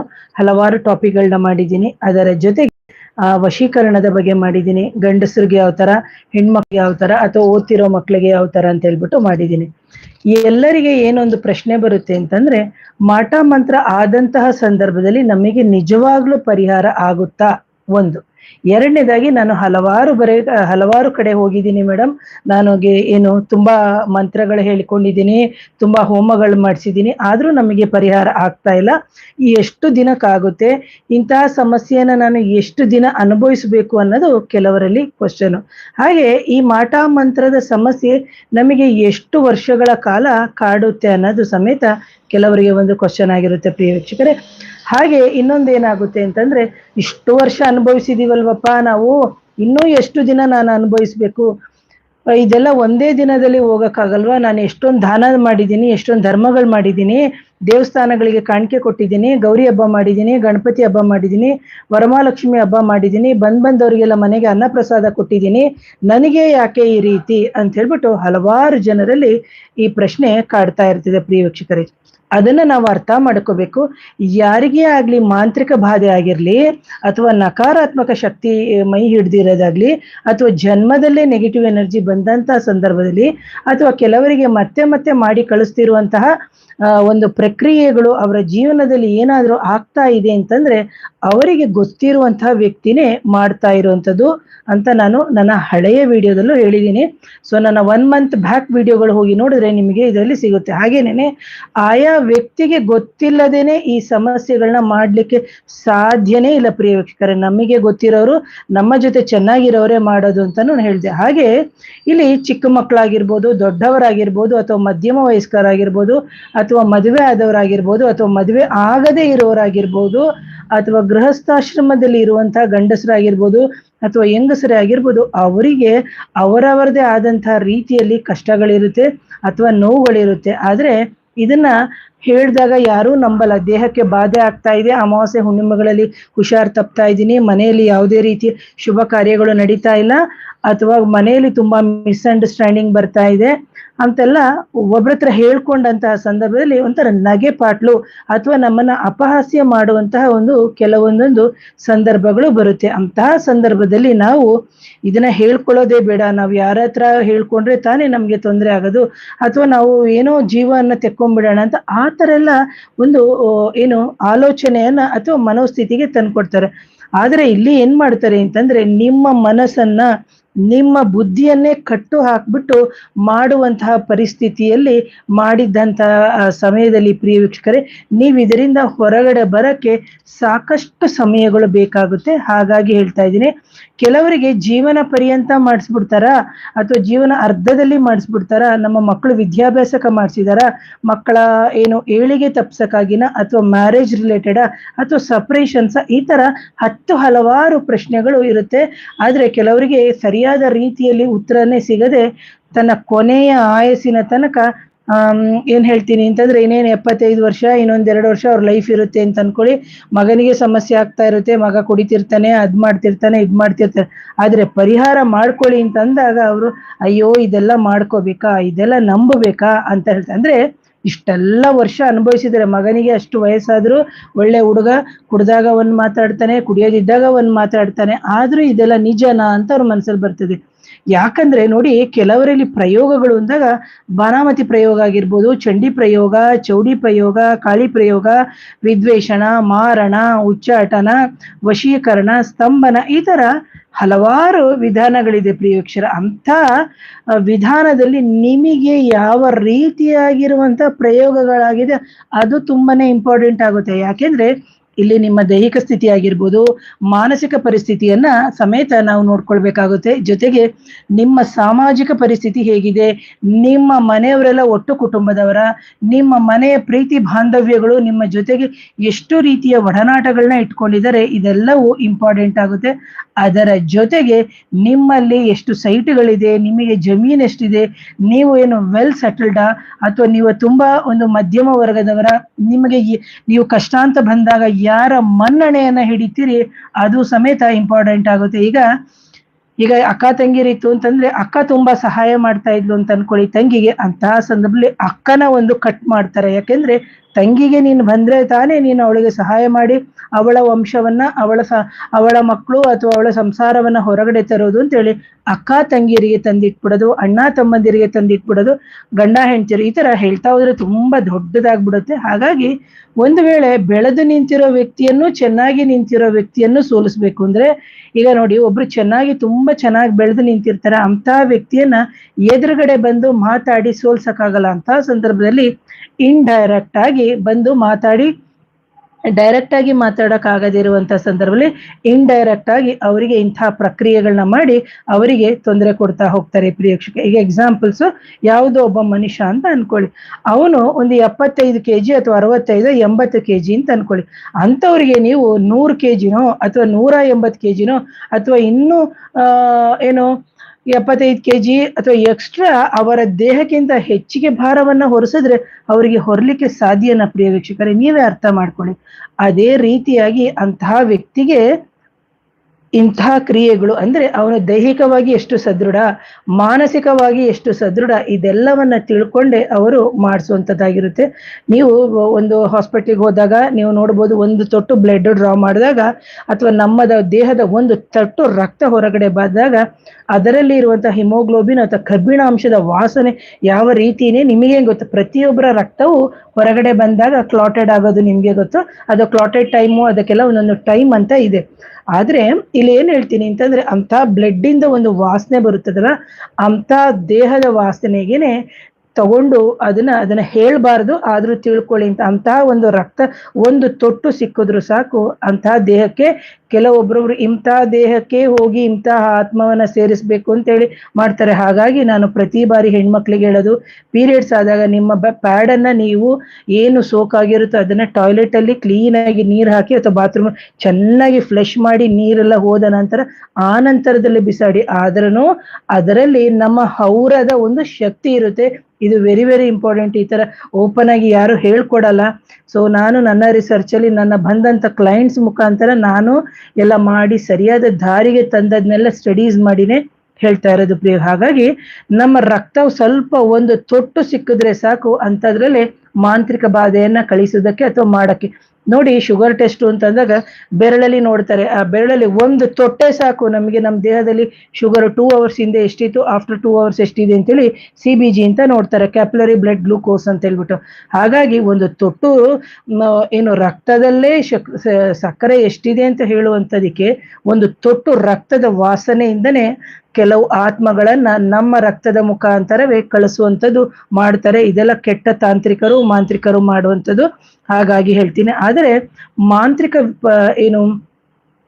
ಹಲವಾರು ಟಾಪಿಕ್ಗಳನ್ನ ಮಾಡಿದ್ದೀನಿ. ಅದರ ಜೊತೆಗೆ, ಆ, ವಶೀಕರಣದ ಬಗ್ಗೆ ಮಾಡಿದ್ದೀನಿ. ಗಂಡಸರಿಗೆ ಯಾವ ತರ, ಹೆಣ್ಮಕ್ಳಿಗೆ ಯಾವ ತರ, ಅಥವಾ ಓದ್ತಿರೋ ಮಕ್ಳಿಗೆ ಯಾವ ತರ ಅಂತ ಹೇಳ್ಬಿಟ್ಟು ಮಾಡಿದ್ದೀನಿ. ಎಲ್ಲರಿಗೆ ಏನೊಂದು ಪ್ರಶ್ನೆ ಬರುತ್ತೆ ಅಂತಂದ್ರೆ, ಮಾಟ ಮಂತ್ರ ಆದಂತಹ ಸಂದರ್ಭದಲ್ಲಿ ನಮಗೆ ನಿಜವಾಗ್ಲೂ ಪರಿಹಾರ ಆಗುತ್ತಾ? ಒಂದು. ಎರಡನೇದಾಗಿ ನಾನು ಹಲವಾರು ಬರೆ, ಹಲವಾರು ಕಡೆ ಹೋಗಿದ್ದೀನಿ ಮೇಡಮ್ ನನಗೆ ಏನು ತುಂಬಾ ಮಂತ್ರಗಳು ಹೇಳಿಕೊಂಡಿದ್ದೀನಿ, ತುಂಬಾ ಹೋಮಗಳು ಮಾಡಿಸಿದ್ದೀನಿ. ಆದ್ರೂ ನಮಗೆ ಪರಿಹಾರ ಆಗ್ತಾ ಇಲ್ಲ. ಎಷ್ಟು ದಿನಕ್ಕಾಗುತ್ತೆ ಇಂತಹ ಸಮಸ್ಯೆಯನ್ನ ನಾನು ಎಷ್ಟು ದಿನ ಅನುಭವಿಸಬೇಕು ಅನ್ನೋದು ಕೆಲವರಲ್ಲಿ ಕ್ವಶನ್ ಹಾಗೆ ಈ ಮಾಟ ಮಂತ್ರದ ಸಮಸ್ಯೆ ನಮಗೆ ಎಷ್ಟು ವರ್ಷಗಳ ಕಾಲ ಕಾಡುತ್ತೆ ಅನ್ನೋದು ಸಮೇತ ಕೆಲವರಿಗೆ ಒಂದು ಕ್ವಶನ್ ಆಗಿರುತ್ತೆ, ಪ್ರಿಯ ವೀಕ್ಷಕರೇ. ಹಾಗೆ ಇನ್ನೊಂದೇನಾಗುತ್ತೆ ಅಂತಂದ್ರೆ, ಇಷ್ಟು ವರ್ಷ ಅನುಭವಿಸಿದೀವಲ್ವಪ್ಪ ನಾವು, ಇನ್ನೂ ಎಷ್ಟು ದಿನ ನಾನು ಅನುಭವಿಸ್ಬೇಕು? ಇದೆಲ್ಲ ಒಂದೇ ದಿನದಲ್ಲಿ ಹೋಗಕ್ಕಾಗಲ್ವಾ? ನಾನು ಎಷ್ಟೊಂದು ದಾನ ಮಾಡಿದ್ದೀನಿ, ಎಷ್ಟೊಂದು ಧರ್ಮಗಳು ಮಾಡಿದ್ದೀನಿ, ದೇವಸ್ಥಾನಗಳಿಗೆ ಕಾಣಿಕೆ ಕೊಟ್ಟಿದ್ದೀನಿ, ಗೌರಿ ಹಬ್ಬ ಮಾಡಿದ್ದೀನಿ, ಗಣಪತಿ ಹಬ್ಬ ಮಾಡಿದ್ದೀನಿ, ವರಮಹಾಲಕ್ಷ್ಮಿ ಹಬ್ಬ ಮಾಡಿದ್ದೀನಿ, ಬಂದ್ ಬಂದವರಿಗೆಲ್ಲ ಮನೆಗೆ ಅನ್ನಪ್ರಸಾದ ಕೊಟ್ಟಿದ್ದೀನಿ. ನನಗೆ ಯಾಕೆ ಈ ರೀತಿ? ಅಂತ ಹೇಳ್ಬಿಟ್ಟು ಹಲವಾರು ಜನರಲ್ಲಿ ಈ ಪ್ರಶ್ನೆ ಕಾಡ್ತಾ ಇರ್ತಿದೆ, ಪ್ರಿಯ ವೀಕ್ಷಕರಿಗೆ ಅದನ್ನ ನಾವು ಅರ್ಥ ಮಾಡ್ಕೋಬೇಕು. ಯಾರಿಗೆ ಆಗ್ಲಿ ಮಾಂತ್ರಿಕ ಬಾಧೆ ಆಗಿರ್ಲಿ, ಅಥವಾ ನಕಾರಾತ್ಮಕ ಶಕ್ತಿ ಮೈ ಹಿಡ್ದಿರೋದಾಗ್ಲಿ, ಅಥವಾ ಜನ್ಮದಲ್ಲೇ ನೆಗೆಟಿವ್ ಎನರ್ಜಿ ಬಂದಂತಹ ಸಂದರ್ಭದಲ್ಲಿ, ಅಥವಾ ಕೆಲವರಿಗೆ ಮತ್ತೆ ಮತ್ತೆ ಮಾಡಿ ಕಳಿಸ್ತಿರುವಂತಹ ಒಂದು ಪ್ರಕ್ರಿಯೆಗಳು ಅವರ ಜೀವನದಲ್ಲಿ ಏನಾದರೂ ಆಗ್ತಾ ಇದೆ ಅಂತಂದ್ರೆ ಅವರಿಗೆ ಗೊತ್ತಿರುವಂತಹ ವ್ಯಕ್ತಿನೇ ಮಾಡ್ತಾ ಇರುವಂಥದ್ದು ಅಂತ ನಾನು ನನ್ನ ಹಳೆಯ ವಿಡಿಯೋದಲ್ಲೂ ಹೇಳಿದ್ದೀನಿ. ಸೊ ನನ್ನ ಒನ್ ಮಂತ್ ಬ್ಯಾಕ್ ವಿಡಿಯೋಗಳು ಹೋಗಿ ನೋಡಿದ್ರೆ ನಿಮಗೆ ಇದರಲ್ಲಿ ಸಿಗುತ್ತೆ. ಹಾಗೇನೆ ಆಯಾ ವ್ಯಕ್ತಿಗೆ ಗೊತ್ತಿಲ್ಲದೇನೆ ಈ ಸಮಸ್ಯೆಗಳನ್ನ ಮಾಡ್ಲಿಕ್ಕೆ ಸಾಧ್ಯನೇ ಇಲ್ಲ ಪ್ರಿಯ ವೀಕ್ಷಕರೇ. ನಮಗೆ ಗೊತ್ತಿರೋರು ನಮ್ಮ ಜೊತೆ ಚೆನ್ನಾಗಿರೋರೇ ಮಾಡೋದು ಅಂತ ನಾನು ಹೇಳಿದೆ. ಹಾಗೆ ಇಲ್ಲಿ ಚಿಕ್ಕ ಮಕ್ಕಳಾಗಿರ್ಬೋದು, ದೊಡ್ಡವರಾಗಿರ್ಬೋದು ಅಥವಾ ಮಧ್ಯಮ ವಯಸ್ಕರಾಗಿರ್ಬೋದು ಅಥವಾ ಮದುವೆ ಆದವರಾಗಿರ್ಬೋದು ಅಥವಾ ಮದುವೆ ಆಗದೇ ಇರೋರಾಗಿರ್ಬೋದು ಅಥವಾ ಗೃಹಸ್ಥಾಶ್ರಮದಲ್ಲಿ ಇರುವಂತಹ ಗಂಡಸರಾಗಿರ್ಬೋದು ಅಥವಾ ಹೆಂಗಸರೇ ಆಗಿರ್ಬೋದು ಅವರಿಗೆ ಅವರವರದೇ ಆದಂತಹ ರೀತಿಯಲ್ಲಿ ಕಷ್ಟಗಳಿರುತ್ತೆ ಅಥವಾ ನೋವುಗಳಿರುತ್ತೆ. ಆದ್ರೆ ಇದನ್ನ ಹೇಳಿದಾಗ ಯಾರೂ ನಂಬಲ್ಲ. ದೇಹಕ್ಕೆ ಬಾಧೆ ಆಗ್ತಾ ಇದೆ, ಅಮಾವಾಸ್ಯೆ ಹುಣ್ಣಿಮೆಗಳಲ್ಲಿ ಹುಷಾರ್ ತಪ್ತಾ ಇದ್ದೀನಿ, ಮನೆಯಲ್ಲಿ ಯಾವುದೇ ರೀತಿ ಶುಭ ಕಾರ್ಯಗಳು ನಡೀತಾ ಇಲ್ಲ ಅಥವಾ ಮನೆಯಲ್ಲಿ ತುಂಬಾ ಮಿಸ್ಅಂಡರ್ಸ್ಟ್ಯಾಂಡಿಂಗ್ ಬರ್ತಾ ಇದೆ. ಅಂತೆಲ್ಲ ಒಬ್ಬರತ್ರ ಹೇಳ್ಕೊಂಡಂತಹ ಸಂದರ್ಭದಲ್ಲಿ ಒಂಥರ ನಗೆ ಪಾಟ್ಲು ಅಥವಾ ನಮ್ಮನ್ನ ಅಪಹಾಸ್ಯ ಮಾಡುವಂತಹ ಒಂದು ಕೆಲವೊಂದೊಂದು ಸಂದರ್ಭಗಳು ಬರುತ್ತೆ. ಅಂತಹ ಸಂದರ್ಭದಲ್ಲಿ ನಾವು ಇದನ್ನ ಹೇಳ್ಕೊಳ್ಳೋದೇ ಬೇಡ. ನಾವು ಯಾರ ಹತ್ರ ಹೇಳ್ಕೊಂಡ್ರೆ ತಾನೇ ನಮ್ಗೆ ತೊಂದರೆ ಆಗೋದು. ಅಥವಾ ನಾವು ಏನೋ ಜೀವನ ತೆಕ್ಕೊಂಡ್ಬಿಡೋಣ ಅಂತ ಆ ಎಲ್ಲ ಒಂದು ಏನು ಆಲೋಚನೆಯನ್ನ ಅಥವಾ ಮನೋಸ್ಥಿತಿಗೆ ತಂದ್ಕೊಡ್ತಾರೆ. ಆದ್ರೆ ಇಲ್ಲಿ ಏನ್ ಮಾಡ್ತಾರೆ ಅಂತಂದ್ರೆ ನಿಮ್ಮ ಮನಸ್ಸನ್ನ ನಿಮ್ಮ ಬುದ್ಧಿಯನ್ನೇ ಕಟ್ಟು ಹಾಕ್ಬಿಟ್ಟು ಮಾಡುವಂತಹ ಪರಿಸ್ಥಿತಿಯಲ್ಲಿ ಮಾಡಿದ್ದಂತಹ ಸಮಯದಲ್ಲಿ ಪ್ರಿಯ ವೀಕ್ಷಕರೇ, ನೀವು ಇದರಿಂದ ಹೊರಗಡೆ ಬರಕ್ಕೆ ಸಾಕಷ್ಟು ಸಮಯಗಳು ಬೇಕಾಗುತ್ತೆ. ಹಾಗಾಗಿ ಹೇಳ್ತಾ ಇದ್ದೀನಿ ಕೆಲವರಿಗೆ ಜೀವನ ಪರ್ಯಂತ ಮಾಡಿಸ್ಬಿಡ್ತಾರ ಅಥವಾ ಜೀವನ ಅರ್ಧದಲ್ಲಿ ಮಾಡಿಸ್ಬಿಡ್ತಾರ, ನಮ್ಮ ಮಕ್ಕಳು ವಿದ್ಯಾಭ್ಯಾಸಕ ಮಾಡಿಸಿದಾರ, ಮಕ್ಕಳ ಏನು ಏಳಿಗೆ ತಪ್ಸಕ್ಕಾಗಿನ ಅಥವಾ ಮ್ಯಾರೇಜ್ ರಿಲೇಟೆಡ ಅಥವಾ ಸಪ್ರೇಷನ್ಸ ಈ ತರ ಹತ್ತು ಹಲವಾರು ಪ್ರಶ್ನೆಗಳು ಇರುತ್ತೆ. ಆದ್ರೆ ಕೆಲವರಿಗೆ ಸರಿಯಾದ ರೀತಿಯಲ್ಲಿ ಉತ್ತರನೇ ಸಿಗದೆ ತನ್ನ ಕೊನೆಯ ಆಯಸ್ಸಿನ ತನಕ ಏನ್ ಹೇಳ್ತೀನಿ ಅಂತಂದ್ರೆ ಇನ್ನೇನು ಎಪ್ಪತ್ತೈದು ವರ್ಷ ಇನ್ನೊಂದೆರಡು ವರ್ಷ ಅವ್ರ ಲೈಫ್ ಇರುತ್ತೆ ಅಂತ ಅನ್ಕೊಳ್ಳಿ. ಮಗನಿಗೆ ಸಮಸ್ಯೆ ಆಗ್ತಾ ಇರುತ್ತೆ, ಮಗ ಕುಡಿತಿರ್ತಾನೆ, ಅದ್ ಮಾಡ್ತಿರ್ತಾನೆ, ಇದ್ ಮಾಡ್ತಿರ್ತಾನೆ. ಆದ್ರೆ ಪರಿಹಾರ ಮಾಡ್ಕೊಳ್ಳಿ ಅಂತ ಅಂದಾಗ ಅವರು, ಅಯ್ಯೋ, ಇದೆಲ್ಲ ಮಾಡ್ಕೋಬೇಕಾ? ಇದೆಲ್ಲ ನಂಬಬೇಕಾ? ಅಂತ ಹೇಳ್ತಾರೆ ಅಂದ್ರೆ ಇಷ್ಟೆಲ್ಲ ವರ್ಷ ಅನುಭವಿಸಿದ್ರೆ ಮಗನಿಗೆ ಅಷ್ಟು ವಯಸ್ಸಾದ್ರೂ ಒಳ್ಳೆ ಹುಡುಗ ಕುಡ್ದಾಗ ಒಂದ್ ಮಾತಾಡ್ತಾನೆ, ಕುಡಿಯೋದಿದ್ದಾಗ ಒಂದ್ ಮಾತಾಡ್ತಾನೆ. ಆದ್ರೂ ಇದೆಲ್ಲ ನಿಜನಾ ಅಂತ ಅವ್ರ ಮನಸ್ಸಲ್ಲಿ ಬರ್ತದೆ. ಯಾಕಂದ್ರೆ ನೋಡಿ ಕೆಲವರಲ್ಲಿ ಪ್ರಯೋಗಗಳು ಅಂದಾಗ ಬಾನಾಮತಿ ಪ್ರಯೋಗ ಆಗಿರ್ಬೋದು, ಚಂಡಿ ಪ್ರಯೋಗ, ಚೌಡಿ ಪ್ರಯೋಗ, ಕಾಳಿ ಪ್ರಯೋಗ, ವಿದ್ವೇಷಣ, ಮಾರಣ, ಉಚ್ಚಾಟನ, ವಶೀಕರಣ, ಸ್ತಂಭನ ಈ ತರ ಹಲವಾರು ವಿಧಾನಗಳಿದೆ ಪ್ರಿಯಕ್ಷರ. ಅಂತ ವಿಧಾನದಲ್ಲಿ ನಿಮಗೆ ಯಾವ ರೀತಿಯಾಗಿರುವಂತ ಪ್ರಯೋಗಗಳಾಗಿದೆ ಅದು ತುಂಬಾನೇ ಇಂಪಾರ್ಟೆಂಟ್ ಆಗುತ್ತೆ. ಯಾಕೆಂದ್ರೆ ಇಲ್ಲಿ ನಿಮ್ಮ ದೈಹಿಕ ಸ್ಥಿತಿ ಆಗಿರ್ಬೋದು ಮಾನಸಿಕ ಪರಿಸ್ಥಿತಿಯನ್ನ ಸಮೇತ ನಾವು ನೋಡ್ಕೊಳ್ಬೇಕಾಗುತ್ತೆ. ಜೊತೆಗೆ ನಿಮ್ಮ ಸಾಮಾಜಿಕ ಪರಿಸ್ಥಿತಿ ಹೇಗಿದೆ? ನಿಮ್ಮ ಮನೆಯವರೆಲ್ಲ ಒಟ್ಟು ಕುಟುಂಬದವರ? ನಿಮ್ಮ ಮನೆಯ ಪ್ರೀತಿ ಬಾಂಧವ್ಯಗಳು ನಿಮ್ಮ ಜೊತೆಗೆ ಎಷ್ಟು ರೀತಿಯ ಒಡನಾಟಗಳನ್ನ ಇಟ್ಕೊಂಡಿದ್ದಾರೆ? ಇದೆಲ್ಲವೂ ಇಂಪಾರ್ಟೆಂಟ್ ಆಗುತ್ತೆ. ಅದರ ಜೊತೆಗೆ ನಿಮ್ಮಲ್ಲಿ ಎಷ್ಟು ಸೈಟ್ಗಳಿದೆ? ನಿಮಗೆ ಜಮೀನ್ ಎಷ್ಟಿದೆ? ನೀವು ಏನು ವೆಲ್ ಸೆಟಲ್ಡಾ ಅಥವಾ ನೀವು ತುಂಬಾ ಒಂದು ಮಧ್ಯಮ ವರ್ಗದವರ? ನಿಮಗೆ ನೀವು ಕಷ್ಟಾಂತ ಬಂದಾಗ ಯಾರ ಮನ್ನಣೆಯನ್ನ ಹಿಡಿತೀರಿ, ಅದು ಸಮೇತ ಇಂಪಾರ್ಟೆಂಟ್ ಆಗುತ್ತೆ. ಈಗ ಈಗ ಅಕ್ಕ ತಂಗಿರಿತ್ತು ಅಂತಂದ್ರೆ ಅಕ್ಕ ತುಂಬಾ ಸಹಾಯ ಮಾಡ್ತಾ ಇದ್ಲು ಅಂತ ಅನ್ಕೊಳ್ಳಿ ತಂಗಿಗೆ. ಅಂತಹ ಸಂದರ್ಭದಲ್ಲಿ ಅಕ್ಕನ ಒಂದು ಕಟ್ ಮಾಡ್ತಾರೆ. ಯಾಕೆಂದ್ರೆ ತಂಗಿಗೆ ನೀನು ಬಂದ್ರೆ ತಾನೇ ನೀನು ಅವಳಿಗೆ ಸಹಾಯ ಮಾಡಿ ಅವಳ ವಂಶವನ್ನ, ಅವಳ ಸ, ಅವಳ ಮಕ್ಕಳು ಅಥವಾ ಅವಳ ಸಂಸಾರವನ್ನ ಹೊರಗಡೆ ತರೋದು ಅಂತೇಳಿ ಅಕ್ಕ ತಂಗಿಯರಿಗೆ ತಂದಿಟ್ಬಿಡೋದು, ಅಣ್ಣ ತಮ್ಮಂದಿರಿಗೆ ತಂದಿಟ್ಬಿಡೋದು, ಗಂಡ ಹೆಂಡತಿರು ಈ ತರ ಹೇಳ್ತಾ ಹೋದ್ರೆ ತುಂಬಾ ದೊಡ್ಡದಾಗ್ಬಿಡುತ್ತೆ. ಹಾಗಾಗಿ ಒಂದು ವೇಳೆ ಬೆಳೆದು ನಿಂತಿರೋ ವ್ಯಕ್ತಿಯನ್ನು ಚೆನ್ನಾಗಿ ನಿಂತಿರೋ ವ್ಯಕ್ತಿಯನ್ನು ಸೋಲಿಸ್ಬೇಕು ಅಂದ್ರೆ ಈಗ ನೋಡಿ ಒಬ್ರು ಚೆನ್ನಾಗಿ ತುಂಬಾ ಚೆನ್ನಾಗಿ ಬೆಳೆದು ನಿಂತಿರ್ತಾರೆ ಅಂತ ವ್ಯಕ್ತಿಯನ್ನ ಎದುರುಗಡೆ ಬಂದು ಮಾತಾಡಿ ಸೋಲ್ಸಕ್ಕಾಗಲ್ಲ ಅಂತ ಸಂದರ್ಭದಲ್ಲಿ ಇಂಡೈರೆಕ್ಟ್ ಆಗಿ ಬಂದು ಮಾತಾಡಿ ಡೈರೆಕ್ಟ್ ಆಗಿ ಮಾತಾಡಕ್ ಆಗದಿರುವಂತ ಸಂದರ್ಭದಲ್ಲಿ ಇಂಡೈರೆಕ್ಟ್ ಆಗಿ ಅವರಿಗೆ ಇಂತಹ ಪ್ರಕ್ರಿಯೆಗಳನ್ನ ಮಾಡಿ ಅವರಿಗೆ ತೊಂದರೆ ಕೊಡ್ತಾ ಹೋಗ್ತಾರೆ ಪ್ರಿಯಕ್ಷಕ ಈಗ ಎಕ್ಸಾಂಪಲ್ಸ್ ಯಾವುದೋ ಒಬ್ಬ ಮನುಷ್ಯ ಅಂತ ಅನ್ಕೊಳ್ಳಿ. ಅವನು ಒಂದು ಎಪ್ಪತ್ತೈದು ಕೆಜಿ ಅಥವಾ ಅರವತ್ತೈದು, ಎಂಬತ್ತು ಕೆ ಜಿ ಅಂತ ಅನ್ಕೊಳ್ಳಿ. ಅಂಥವ್ರಿಗೆ ನೀವು ನೂರು ಕೆಜಿನೋ ಅಥವಾ ನೂರ ಎಂಬತ್ತು ಕೆ ಜಿನೋ ಅಥವಾ ಇನ್ನೂ ಏನು ಎಪ್ಪತ್ತೈದು ಕೆಜಿ ಅಥವಾ ಎಕ್ಸ್ಟ್ರಾ ಅವರ ದೇಹಕ್ಕಿಂತ ಹೆಚ್ಚಿಗೆ ಭಾರವನ್ನ ಹೊರಿಸಿದ್ರೆ ಅವರಿಗೆ ಹೊರಲಿಕ್ಕೆ ಸಾಧ್ಯನ ಪ್ರಿಯ ವೀಕ್ಷಕರೇ, ನೀವೇ ಅರ್ಥ ಮಾಡ್ಕೊಳ್ಳಿ. ಅದೇ ರೀತಿಯಾಗಿ ಅಂತಹ ವ್ಯಕ್ತಿಗೆ ಇಂತಹ ಕ್ರಿಯೆಗಳು ಅಂದ್ರೆ ಅವನು ದೈಹಿಕವಾಗಿ ಎಷ್ಟು ಸದೃಢ, ಮಾನಸಿಕವಾಗಿ ಎಷ್ಟು ಸದೃಢ ಇದೆಲ್ಲವನ್ನ ತಿಳ್ಕೊಂಡೆ ಅವರು ಮಾಡಿಸುವಂಥದ್ದಾಗಿರುತ್ತೆ. ನೀವು ಒಂದು ಹಾಸ್ಪಿಟ್ಲಿಗೆ ಹೋದಾಗ, ನೀವು ನೋಡ್ಬೋದು ಒಂದು ತೊಟ್ಟು ಬ್ಲಡ್ ಡ್ರಾ ಮಾಡಿದಾಗ ಅಥವಾ ನಮ್ಮದ ದೇಹದ ಒಂದು ತೊಟ್ಟು ರಕ್ತ ಹೊರಗಡೆ ಬಂದಾಗ ಅದರಲ್ಲಿ ಇರುವಂತಹ ಹಿಮೋಗ್ಲೋಬಿನ್ ಅಥವಾ ಕಬ್ಬಿಣಾಂಶದ ವಾಸನೆ ಯಾವ ರೀತಿನೇ ನಿಮಗೆ ಗೊತ್ತು. ಪ್ರತಿಯೊಬ್ಬರ ರಕ್ತವು ಹೊರಗಡೆ ಬಂದಾಗ ಕ್ಲಾಟೆಡ್ ಆಗೋದು ನಿಮಗೆ ಗೊತ್ತು. ಅದು ಕ್ಲಾಟೆಡ್ ಟೈಮು ಅದಕ್ಕೆಲ್ಲ ಒಂದೊಂದು ಟೈಮ್ ಅಂತ ಇದೆ. ಆದ್ರೆ ಇಲ್ಲಿ ಏನ್ ಹೇಳ್ತೀನಿ ಅಂತಂದ್ರೆ ಅಂತ ಬ್ಲಡ್ ಇಂದ ಒಂದು ವಾಸನೆ ಬರುತ್ತದಲ್ಲ ಅಂತ ದೇಹದ ವಾಸನೆಗೇನೆ ತಗೊಂಡು ಅದನ್ನ ಅದನ್ನ ಹೇಳ್ಬಾರ್ದು, ಆದ್ರೂ ತಿಳ್ಕೊಳ್ಳಿ ಅಂತ ಅಂತಹ ಒಂದು ರಕ್ತ, ಒಂದು ತೊಟ್ಟು ಸಿಕ್ಕಿದ್ರು ಸಾಕು ಅಂತಹ ದೇಹಕ್ಕೆ ಕೆಲವೊಬ್ಬರೊಬ್ರು ಇಂತಹ ದೇಹಕ್ಕೆ ಹೋಗಿ ಇಂತಹ ಆತ್ಮವನ್ನ ಸೇರಿಸ್ಬೇಕು ಅಂತೇಳಿ ಮಾಡ್ತಾರೆ. ಹಾಗಾಗಿ ನಾನು ಪ್ರತಿ ಬಾರಿ ಹೆಣ್ಮಕ್ಳಿಗೆ ಹೇಳೋದು ಪೀರಿಯಡ್ಸ್ ಆದಾಗ ನಿಮ್ಮ ಪ್ಯಾಡ್ ಅನ್ನ ನೀವು ಏನು ಸೋಕಾಗಿರುತ್ತೋ ಅದನ್ನ ಟಾಯ್ಲೆಟ್ ಅಲ್ಲಿ ಕ್ಲೀನ್ ಆಗಿ ನೀರ್ ಹಾಕಿ ಅಥವಾ ಬಾತ್ರೂಮ್ ಚೆನ್ನಾಗಿ ಫ್ಲಶ್ ಮಾಡಿ ನೀರೆಲ್ಲ ಹೋದ ನಂತರ ಆ ನಂತರದಲ್ಲಿ ಬಿಸಾಡಿ ಆದ್ರೂ ಅದರಲ್ಲಿ ನಮ್ಮ ಹೌರದ ಒಂದು ಶಕ್ತಿ ಇರುತ್ತೆ. ಇದು ವೆರಿ ವೆರಿ ಇಂಪಾರ್ಟೆಂಟ್ ಈ ತರ ಓಪನ್ ಆಗಿ ಯಾರು ಹೇಳ್ಕೊಡಲ್ಲ. ಸೊ ನಾನು ನನ್ನ ರಿಸರ್ಚ್ ಅಲ್ಲಿ ನನ್ನ ಬಂದಂತ ಕ್ಲೈಂಟ್ಸ್ ಮುಖಾಂತರ ನಾನು ಎಲ್ಲ ಮಾಡಿ ಸರಿಯಾದ ದಾರಿಗೆ ತಂದದ್ನೆಲ್ಲ ಸ್ಟಡೀಸ್ ಮಾಡಿನೇ ಹೇಳ್ತಾ ಇರೋದು ಪ್ರಿಯ. ಹಾಗಾಗಿ ನಮ್ಮ ರಕ್ತ ಸ್ವಲ್ಪ ಒಂದು ತೊಟ್ಟು ಸಿಕ್ಕಿದ್ರೆ ಸಾಕು ಅಂತದ್ರಲ್ಲಿ ಮಾಂತ್ರಿಕ ಬಾಧೆಯನ್ನ ಕಳಿಸೋದಕ್ಕೆ ಅಥವಾ ಮಾಡಕ್ಕೆ. ನೋಡಿ ಶುಗರ್ ಟೆಸ್ಟ್ ಅಂತಂದಾಗ ಬೆರಳಲ್ಲಿ ನೋಡ್ತಾರೆ. ಆ ಬೆರಳಲ್ಲಿ ಒಂದು ತೊಟ್ಟೆ ಸಾಕು. ನಮಗೆ ನಮ್ಮ ದೇಹದಲ್ಲಿ ಶುಗರ್ ಟೂ ಅವರ್ಸ್ ಹಿಂದೆ ಎಷ್ಟಿತ್ತು? ಆಫ್ಟರ್ ಟೂ ಅವರ್ಸ್ ಎಷ್ಟಿದೆ ಅಂತೇಳಿ ಸಿ ಬಿ ಜಿ ಅಂತ ನೋಡ್ತಾರೆ. ಕ್ಯಾಪ್ಲರಿ ಬ್ಲಡ್ ಗ್ಲೂಕೋಸ್ ಅಂತ ಹೇಳ್ಬಿಟ್ಟು. ಹಾಗಾಗಿ ಒಂದು ತೊಟ್ಟು ಏನು ರಕ್ತದಲ್ಲೇ ಶಕ್ ಸಕ್ಕರೆ ಎಷ್ಟಿದೆ ಅಂತ ಹೇಳುವಂಥದಕ್ಕೆ ಒಂದು ತೊಟ್ಟು ರಕ್ತದ ವಾಸನೆಯಿಂದನೇ ಕೆಲವು ಆತ್ಮಗಳನ್ನ ನಮ್ಮ ರಕ್ತದ ಮುಖಾಂತರವೇ ಕಳಿಸುವಂಥದ್ದು ಮಾಡ್ತಾರೆ. ಇದೆಲ್ಲ ಕೆಟ್ಟ ತಾಂತ್ರಿಕರು, ಮಾಂತ್ರಿಕರು ಮಾಡುವಂಥದ್ದು ಹಾಗಾಗಿ ಹೇಳ್ತೀನಿ. ಆದರೆ ಮಾಂತ್ರಿಕ ಏನು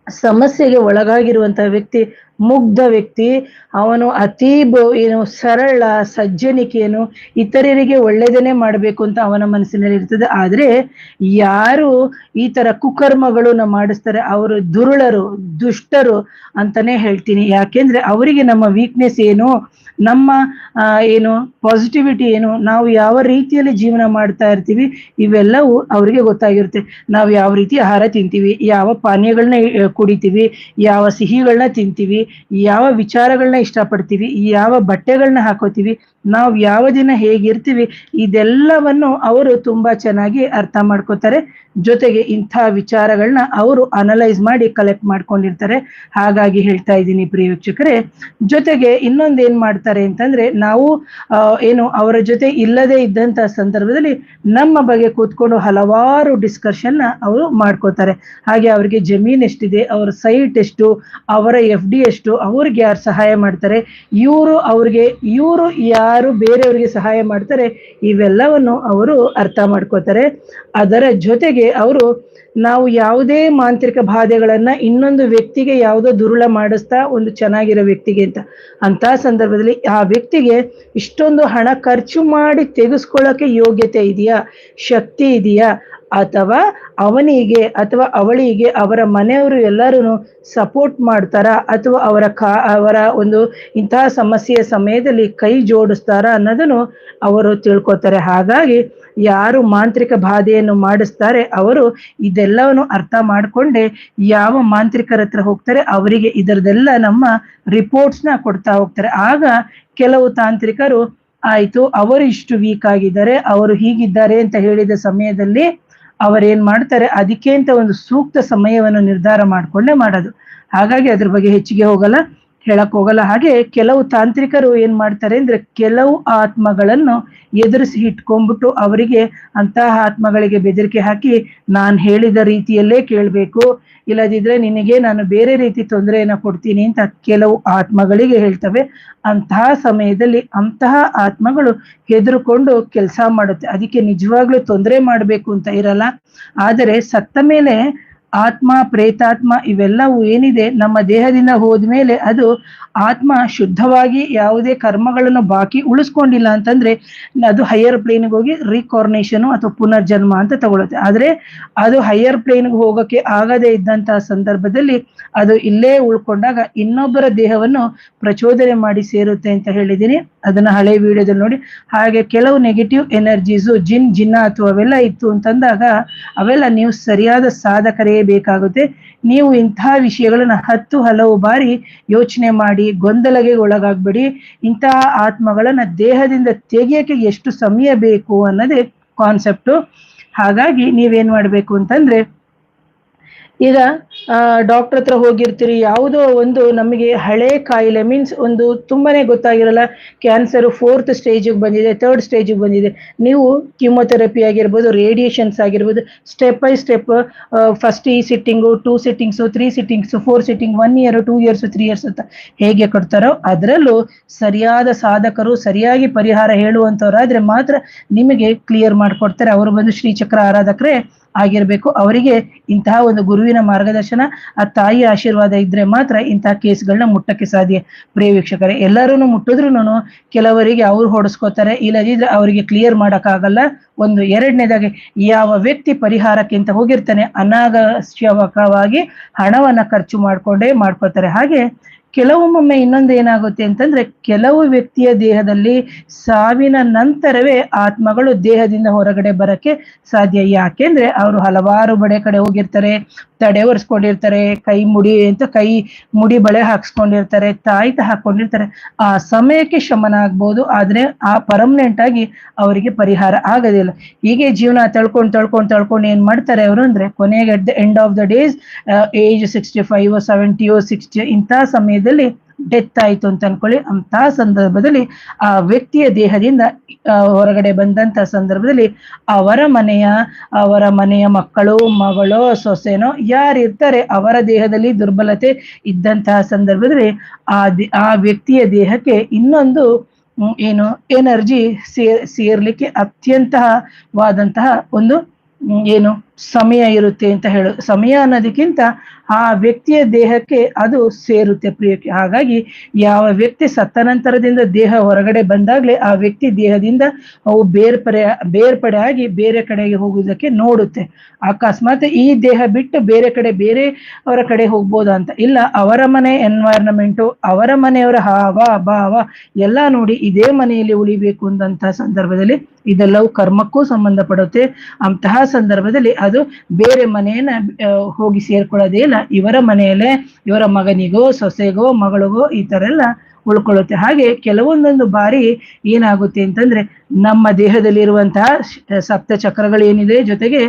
ಸಮಸ್ಯೆಗೆ ಒಳಗಾಗಿರುವಂತಹ ವ್ಯಕ್ತಿ, ಮುಗ್ಧ ವ್ಯಕ್ತಿ, ಅವನು ಅತೀ ಏನು ಸರಳ, ಸಜ್ಜನಿಕೆಯನ್ನು ಇತರರಿಗೆ ಒಳ್ಳೆಯದನ್ನೇ ಮಾಡಬೇಕು ಅಂತ ಅವನ ಮನಸ್ಸಿನಲ್ಲಿ ಇರ್ತದೆ. ಆದ್ರೆ ಯಾರು ಈ ತರ ಕುಕರ್ಮಗಳನ್ನ ಮಾಡಿಸ್ತಾರೆ, ಅವರು ದುರುಳರು, ದುಷ್ಟರು ಅಂತಾನೆ ಹೇಳ್ತೀನಿ. ಯಾಕೆಂದ್ರೆ ಅವರಿಗೆ ನಮ್ಮ ವೀಕ್ನೆಸ್ ಏನು? ನಮ್ಮ ಏನು ಪಾಸಿಟಿವಿಟಿ ಏನು, ನಾವು ಯಾವ ರೀತಿಯಲ್ಲಿ ಜೀವನ ಮಾಡ್ತಾ ಇರ್ತೀವಿ, ಇವೆಲ್ಲವೂ ಅವರಿಗೆ ಗೊತ್ತಾಗಿರುತ್ತೆ. ನಾವು ಯಾವ ರೀತಿ ಆಹಾರ ತಿಂತೀವಿ, ಯಾವ ಪಾನೀಯಗಳನ್ನ ಕುಡಿತೀವಿ, ಯಾವ ಸಿಹಿಗಳನ್ನ ತಿಂತೀವಿ, ಯಾವ ವಿಚಾರಗಳನ್ನ ಇಷ್ಟಪಡ್ತೀವಿ, ಯಾವ ಬಟ್ಟೆಗಳನ್ನ ಹಾಕೋತೀವಿ ನಾವು ಯಾವ ದಿನ ಹೇಗಿರ್ತೀವಿ ಇದೆಲ್ಲವನ್ನು ಅವರು ತುಂಬಾ ಚೆನ್ನಾಗಿ ಅರ್ಥ ಮಾಡ್ಕೋತಾರೆ. ಜೊತೆಗೆ ಇಂಥ ವಿಚಾರಗಳನ್ನ ಅವರು ಅನಲೈಸ್ ಮಾಡಿ ಕಲೆಕ್ಟ್ ಮಾಡ್ಕೊಂಡಿರ್ತಾರೆ. ಹಾಗಾಗಿ ಹೇಳ್ತಾ ಇದ್ದೀನಿ ಪ್ರಿಯ ವೀಕ್ಷಕರೇ. ಜೊತೆಗೆ ಇನ್ನೊಂದು ಏನ್ ಮಾಡ್ತಾರೆ ಅಂತಂದ್ರೆ ನಾವು ಏನು ಅವರ ಜೊತೆ ಇಲ್ಲದೆ ಇದ್ದಂತ ಸಂದರ್ಭದಲ್ಲಿ ನಮ್ಮ ಬಗ್ಗೆ ಕೂತ್ಕೊಂಡು ಹಲವಾರು ಡಿಸ್ಕಷನ್ ಅವರು ಮಾಡ್ಕೋತಾರೆ. ಹಾಗೆ ಅವರಿಗೆ ಜಮೀನ್ ಎಷ್ಟಿದೆ, ಅವರ ಸೈಟ್ ಎಷ್ಟು, ಅವರ ಎಫ್ ಡಿ ಎಷ್ಟು, ಅವ್ರಿಗೆ ಯಾರು ಸಹಾಯ ಮಾಡ್ತಾರೆ, ಇವರು ಅವ್ರಿಗೆ, ಇವರು ಯಾರು ಬೇರೆಯವರಿಗೆ ಸಹಾಯ ಮಾಡ್ತಾರೆ ಇವೆಲ್ಲವನ್ನು ಅವರು ಅರ್ಥ ಮಾಡ್ಕೋತಾರೆ ಅದರ ಜೊತೆಗೆ ಅವರು ನಾವು ಯಾವುದೇ ಮಾಂತ್ರಿಕ ಬಾಧೆಗಳನ್ನ ಇನ್ನೊಂದು ವ್ಯಕ್ತಿಗೆ ಯಾವುದೋ ದುರುಳ ಮಾಡಿಸ್ತಾ ಒಂದು ಚೆನ್ನಾಗಿರೋ ವ್ಯಕ್ತಿಗೆ ಅಂತ. ಅಂತ ಸಂದರ್ಭದಲ್ಲಿ ಆ ವ್ಯಕ್ತಿಗೆ ಇಷ್ಟೊಂದು ಹಣ ಖರ್ಚು ಮಾಡಿ ತೆಗೆಸ್ಕೊಳ್ಳೋಕೆ ಯೋಗ್ಯತೆ ಇದೆಯಾ? ಶಕ್ತಿ ಇದೆಯಾ? ಅಥವಾ ಅವನಿಗೆ ಅಥವಾ ಅವಳಿಗೆ ಅವರ ಮನೆಯವರು ಎಲ್ಲರೂ ಸಪೋರ್ಟ್ ಮಾಡ್ತಾರ? ಅಥವಾ ಅವರ ಕಾ, ಅವರ ಒಂದು ಇಂತಹ ಸಮಸ್ಯೆಯ ಸಮಯದಲ್ಲಿ ಕೈ ಜೋಡಿಸ್ತಾರ ಅನ್ನೋದನ್ನು ಅವರು ತಿಳ್ಕೊತಾರೆ ಹಾಗಾಗಿ ಯಾರು ಮಾಂತ್ರಿಕ ಬಾಧೆಯನ್ನು ಮಾಡಿಸ್ತಾರೆ, ಅವರು ಇದೆಲ್ಲವನ್ನು ಅರ್ಥ ಮಾಡ್ಕೊಂಡೆ ಯಾವ ಮಾಂತ್ರಿಕರ ಹತ್ರ ಹೋಗ್ತಾರೆ, ಅವರಿಗೆ ಇದರದೆಲ್ಲ ನಮ್ಮ ರಿಪೋರ್ಟ್ಸ್ನ ಕೊಡ್ತಾ ಹೋಗ್ತಾರೆ. ಆಗ ಕೆಲವು ತಾಂತ್ರಿಕರು, ಆಯಿತು, ಅವರು ಇಷ್ಟು ವೀಕ್ ಆಗಿದ್ದಾರೆ, ಅವರು ಹೀಗಿದ್ದಾರೆ ಅಂತ ಹೇಳಿದ ಸಮಯದಲ್ಲಿ ಅವರೇನ್ ಮಾಡ್ತಾರೆ, ಅದಕ್ಕೆ ಅಂತ ಒಂದು ಸೂಕ್ತ ಸಮಯವನ್ನು ನಿರ್ಧಾರ ಮಾಡ್ಕೊಂಡೇ ಮಾಡೋದು. ಹಾಗಾಗಿ ಅದ್ರ ಬಗ್ಗೆ ಹೆಚ್ಚಿಗೆ ಹೋಗಲ್ಲ. ಹೇಳಕ್ ಹೋಗಲ್ಲ. ಹಾಗೆ ಕೆಲವು ತಾಂತ್ರಿಕರು ಏನ್ ಮಾಡ್ತಾರೆ ಅಂದ್ರೆ ಕೆಲವು ಆತ್ಮಗಳನ್ನು ಎದುರಿಸಿ ಇಟ್ಕೊಂಡ್ಬಿಟ್ಟು ಅವರಿಗೆ ಅಂತಹ ಆತ್ಮಗಳಿಗೆ ಬೆದರಿಕೆ ಹಾಕಿ ನಾನ್ ಹೇಳಿದ ರೀತಿಯಲ್ಲೇ ಕೇಳ್ಬೇಕು. ಇಲ್ಲದಿದ್ರೆ ನಿನಗೆ ನಾನು ಬೇರೆ ರೀತಿ ತೊಂದರೆಯನ್ನ ಕೊಡ್ತೀನಿ ಅಂತ ಕೆಲವು ಆತ್ಮಗಳಿಗೆ ಹೇಳ್ತವೆ. ಅಂತಹ ಸಮಯದಲ್ಲಿ ಅಂತಹ ಆತ್ಮಗಳು ಹೆದರ್ಕೊಂಡು ಕೆಲಸ ಮಾಡುತ್ತೆ. ಅದಕ್ಕೆ ನಿಜವಾಗ್ಲೂ ತೊಂದರೆ ಮಾಡ್ಬೇಕು ಅಂತ ಇರಲ್ಲ. ಆದರೆ ಸತ್ತ ಮೇಲೆ ಆತ್ಮ, ಪ್ರೇತಾತ್ಮ ಇವೆಲ್ಲವೂ ಏನಿದೆ ನಮ್ಮ ದೇಹದಿಂದ ಹೋದ ಮೇಲೆ ಅದು ಆತ್ಮ ಶುದ್ಧವಾಗಿ ಯಾವುದೇ ಕರ್ಮಗಳನ್ನು ಬಾಕಿ ಉಳಿಸ್ಕೊಂಡಿಲ್ಲ ಅಂತಂದ್ರೆ ಅದು ಹೈಯರ್ ಪ್ಲೇನ್ಗೆ ಹೋಗಿ ರೀಕಾರ್ನೇಷನ್ ಅಥವಾ ಪುನರ್ಜನ್ಮ ಅಂತ ತಗೊಳುತ್ತೆ. ಆದ್ರೆ ಅದು ಹೈಯರ್ ಪ್ಲೇನ್ಗೆ ಹೋಗೋಕೆ ಆಗದೇ ಇದ್ದಂತಹ ಸಂದರ್ಭದಲ್ಲಿ ಅದು ಇಲ್ಲೇ ಉಳ್ಕೊಂಡಾಗ ಇನ್ನೊಬ್ಬರ ದೇಹವನ್ನು ಪ್ರಚೋದನೆ ಮಾಡಿ ಸೇರುತ್ತೆ ಅಂತ ಹೇಳಿದೀನಿ ಅದನ್ನ ಹಳೆ ವಿಡಿಯೋದಲ್ಲಿ ನೋಡಿ. ಹಾಗೆ ಕೆಲವು ನೆಗೆಟಿವ್ ಎನರ್ಜೀಸು ಜಿನ್ ಜಿನ್ನ ಅಥವಾ ಅವೆಲ್ಲ ಇತ್ತು ಅಂತಂದಾಗ ಅವೆಲ್ಲ ನೀವು ಸರಿಯಾದ ಸಾಧಕರೇ ಬೇಕಾಗುತ್ತೆ. ನೀವು ಇಂತಹ ವಿಷಯಗಳನ್ನ ಹತ್ತು ಹಲವು ಬಾರಿ ಯೋಚನೆ ಮಾಡಿ ಗೊಂದಲಗೆ ಒಳಗಾಗ್ಬೇಡಿ. ಇಂತಹ ಆತ್ಮಗಳನ್ನ ದೇಹದಿಂದ ತೆಗೆಯಕ್ಕೆ ಎಷ್ಟು ಸಮಯ ಬೇಕು ಅನ್ನೋದೇ ಕಾನ್ಸೆಪ್ಟು ಹಾಗಾಗಿ ನೀವೇನು ಮಾಡಬೇಕು ಅಂತಂದ್ರೆ ಈಗ ಡಾಕ್ಟರ್ ಹತ್ರ ಹೋಗಿರ್ತೀರಿ, ಯಾವುದೋ ಒಂದು ನಮಗೆ ಹಳೆ ಕಾಯಿಲೆ ಮೀನ್ಸ್ ಒಂದು ತುಂಬಾನೇ ಗೊತ್ತಾಗಿರಲ್ಲ ಕ್ಯಾನ್ಸರ್ ಫೋರ್ತ್ ಸ್ಟೇಜಿಗೆ ಬಂದಿದೆ ಥರ್ಡ್ ಸ್ಟೇಜಿಗೆ ಬಂದಿದೆ. ನೀವು ಕಿಮೊಥೆರಪಿ ಆಗಿರ್ಬೋದು ರೇಡಿಯೇಷನ್ಸ್ ಆಗಿರ್ಬೋದು ಸ್ಟೆಪ್ ಬೈ ಸ್ಟೆಪ್ ಫಸ್ಟ್ ಈ sitting two sittings three sittings four sitting one year two years three years ಅಂತ ಹೇಗೆ ಕೊಡ್ತಾರೋ ಅದರಲ್ಲೂ ಸರಿಯಾದ ಸಾಧಕರು ಸರಿಯಾಗಿ ಪರಿಹಾರ ಹೇಳುವಂಥವ್ರಾದ್ರೆ ಮಾತ್ರ ನಿಮಗೆ ಕ್ಲಿಯರ್ ಮಾಡಿಕೊಡ್ತಾರೆ. ಅವರು ಬಂದು ಶ್ರೀಚಕ್ರ ಆರಾಧಕರೇ ಆಗಿರ್ಬೇಕು. ಅವರಿಗೆ ಇಂತಹ ಒಂದು ಗುರುವಿನ ಮಾರ್ಗದರ್ಶನ, ಆ ತಾಯಿ ಆಶೀರ್ವಾದ ಇದ್ರೆ ಮಾತ್ರ ಇಂತಹ ಕೇಸ್ಗಳನ್ನ ಮುಟ್ಟಕ್ಕೆ ಸಾಧ್ಯ. ಪ್ರಿಯ ವೀಕ್ಷಕರೇ ಎಲ್ಲರೂ ಮುಟ್ಟಿದ್ರು ಕೆಲವರಿಗೆ ಅವ್ರು ಹೊಡೆಸ್ಕೋತಾರೆ. ಇಲ್ಲದಿದ್ರೆ ಅವರಿಗೆ ಕ್ಲಿಯರ್ ಮಾಡೋಕ್ಕಾಗಲ್ಲ. ಒಂದು ಎರಡನೇದಾಗಿ, ಯಾವ ವ್ಯಕ್ತಿ ಪರಿಹಾರಕ್ಕಿಂತ ಹೋಗಿರ್ತಾನೆ ಅನಾಗಶ್ಯವಕವಾಗಿ ಹಣವನ್ನ ಖರ್ಚು ಮಾಡ್ಕೊಂಡೇ ಮಾಡ್ಕೋತಾರೆ ಹಾಗೆ ಕೆಲವೊಮ್ಮೊಮ್ಮೆ ಇನ್ನೊಂದು ಏನಾಗುತ್ತೆ ಅಂತಂದ್ರೆ ಕೆಲವು ವ್ಯಕ್ತಿಯ ದೇಹದಲ್ಲಿ ಸಾವಿನ ನಂತರವೇ ಆತ್ಮಗಳು ದೇಹದಿಂದ ಹೊರಗಡೆ ಬರಕ್ಕೆ ಸಾಧ್ಯ. ಯಾಕೆಂದ್ರೆ ಅವರು ಹಲವಾರು ಬಡೆ ಕಡೆ ಹೋಗಿರ್ತಾರೆ, ತಡೆ ಒರೆಸ್ಕೊಂಡಿರ್ತಾರೆ, ಕೈ ಮುಡಿ ಅಂತ ಕೈ ಮುಡಿ ಬಳೆ ಹಾಕ್ಸ್ಕೊಂಡಿರ್ತಾರೆ, ತಾಯಿತ ಹಾಕೊಂಡಿರ್ತಾರೆ ಆ ಸಮಯಕ್ಕೆ ಶಮನ ಆಗ್ಬೋದು ಆದ್ರೆ ಆ ಪರ್ಮನೆಂಟ್ ಆಗಿ ಅವರಿಗೆ ಪರಿಹಾರ ಆಗೋದಿಲ್ಲ. ಹೀಗೆ ಜೀವನ ತಳ್ಕೊಂಡು ತಳ್ಕೊಂಡು ತಳ್ಕೊಂಡು ಏನ್ ಮಾಡ್ತಾರೆ ಅವರು ಅಂದ್ರೆ ಕೊನೆಗೆ at the end of the days age sixty five ಸೆವೆಂಟಿಯೋ sixty ಇಂತಹ ಸಮಯದಲ್ಲಿ ಡೆತ್ ಆಯ್ತು ಅಂತ ಅನ್ಕೊಳ್ಳಿ. ಅಂತ ಸಂದರ್ಭದಲ್ಲಿ ಆ ವ್ಯಕ್ತಿಯ ದೇಹದಿಂದ ಹೊರಗಡೆ ಬಂದಂತ ಸಂದರ್ಭದಲ್ಲಿ ಅವರ ಮನೆಯ ಅವರ ಮನೆಯ ಮಕ್ಕಳು, ಮಗಳು, ಸೊಸೆನೋ ಯಾರಿರ್ತಾರೆ, ಅವರ ದೇಹದಲ್ಲಿ ದುರ್ಬಲತೆ ಇದ್ದಂತಹ ಸಂದರ್ಭದಲ್ಲಿ ಆ ಆ ವ್ಯಕ್ತಿಯ ದೇಹಕ್ಕೆ ಇನ್ನೊಂದು ಏನು, ಎನರ್ಜಿ ಸೇರ್, ಸೇರ್ಲಿಕ್ಕೆ ಅತ್ಯಂತವಾದಂತಹ ಒಂದು ಏನು ಸಮಯ ಇರುತ್ತೆ ಅಂತ ಹೇಳು, ಸಮಯ ಅನ್ನೋದಕ್ಕಿಂತ ಆ ವ್ಯಕ್ತಿಯ ದೇಹಕ್ಕೆ ಅದು ಸೇರುತ್ತೆ ಪ್ರಿಯಕ್ಕೆ. ಹಾಗಾಗಿ ಯಾವ ವ್ಯಕ್ತಿ ಸತ್ತ ನಂತರದಿಂದ ದೇಹ ಹೊರಗಡೆ ಬಂದಾಗ್ಲೇ ಆ ವ್ಯಕ್ತಿ ದೇಹದಿಂದ ಅವು ಬೇರ್ಪಡೆ ಬೇರ್ಪಡೆ ಆಗಿ ಬೇರೆ ಕಡೆಗೆ ಹೋಗುವುದಕ್ಕೆ ನೋಡುತ್ತೆ. ಅಕಸ್ಮಾತ್ ಈ ದೇಹ ಬಿಟ್ಟು ಬೇರೆ ಕಡೆ, ಬೇರೆ ಅವರ ಕಡೆ ಹೋಗ್ಬೋದಾ ಅಂತ. ಇಲ್ಲ, ಅವರ ಮನೆ ಎನ್ವೈರನ್ಮೆಂಟು ಅವರ ಮನೆಯವರ ಹಾವ, ಭಾವ ಎಲ್ಲ ನೋಡಿ ಇದೇ ಮನೆಯಲ್ಲಿ ಉಳಿಬೇಕು ಅಂದಂತಹ ಸಂದರ್ಭದಲ್ಲಿ ಇದೆಲ್ಲವೂ ಕರ್ಮಕ್ಕೂ ಸಂಬಂಧಪಡುತ್ತೆ. ಅಂತಹ ಸಂದರ್ಭದಲ್ಲಿ ಅದು ಬೇರೆ ಮನೆಯನ್ನ ಹೋಗಿ ಸೇರ್ಕೊಳ್ಳೋದೇ ಇಲ್ಲ. ಇವರ ಮನೆಯಲ್ಲೇ ಇವರ ಮಗನಿಗೋ, ಸೊಸೆಗೋ, ಮಗಳಿಗೋ ಈ ತರ ಎಲ್ಲ ಉಳ್ಕೊಳ್ಳುತ್ತೆ. ಹಾಗೆ ಕೆಲವೊಂದೊಂದು ಬಾರಿ ಏನಾಗುತ್ತೆ ಅಂತಂದ್ರೆ ನಮ್ಮ ದೇಹದಲ್ಲಿರುವಂತಹ ಸಪ್ತ ಚಕ್ರಗಳು ಏನಿದೆ, ಜೊತೆಗೆ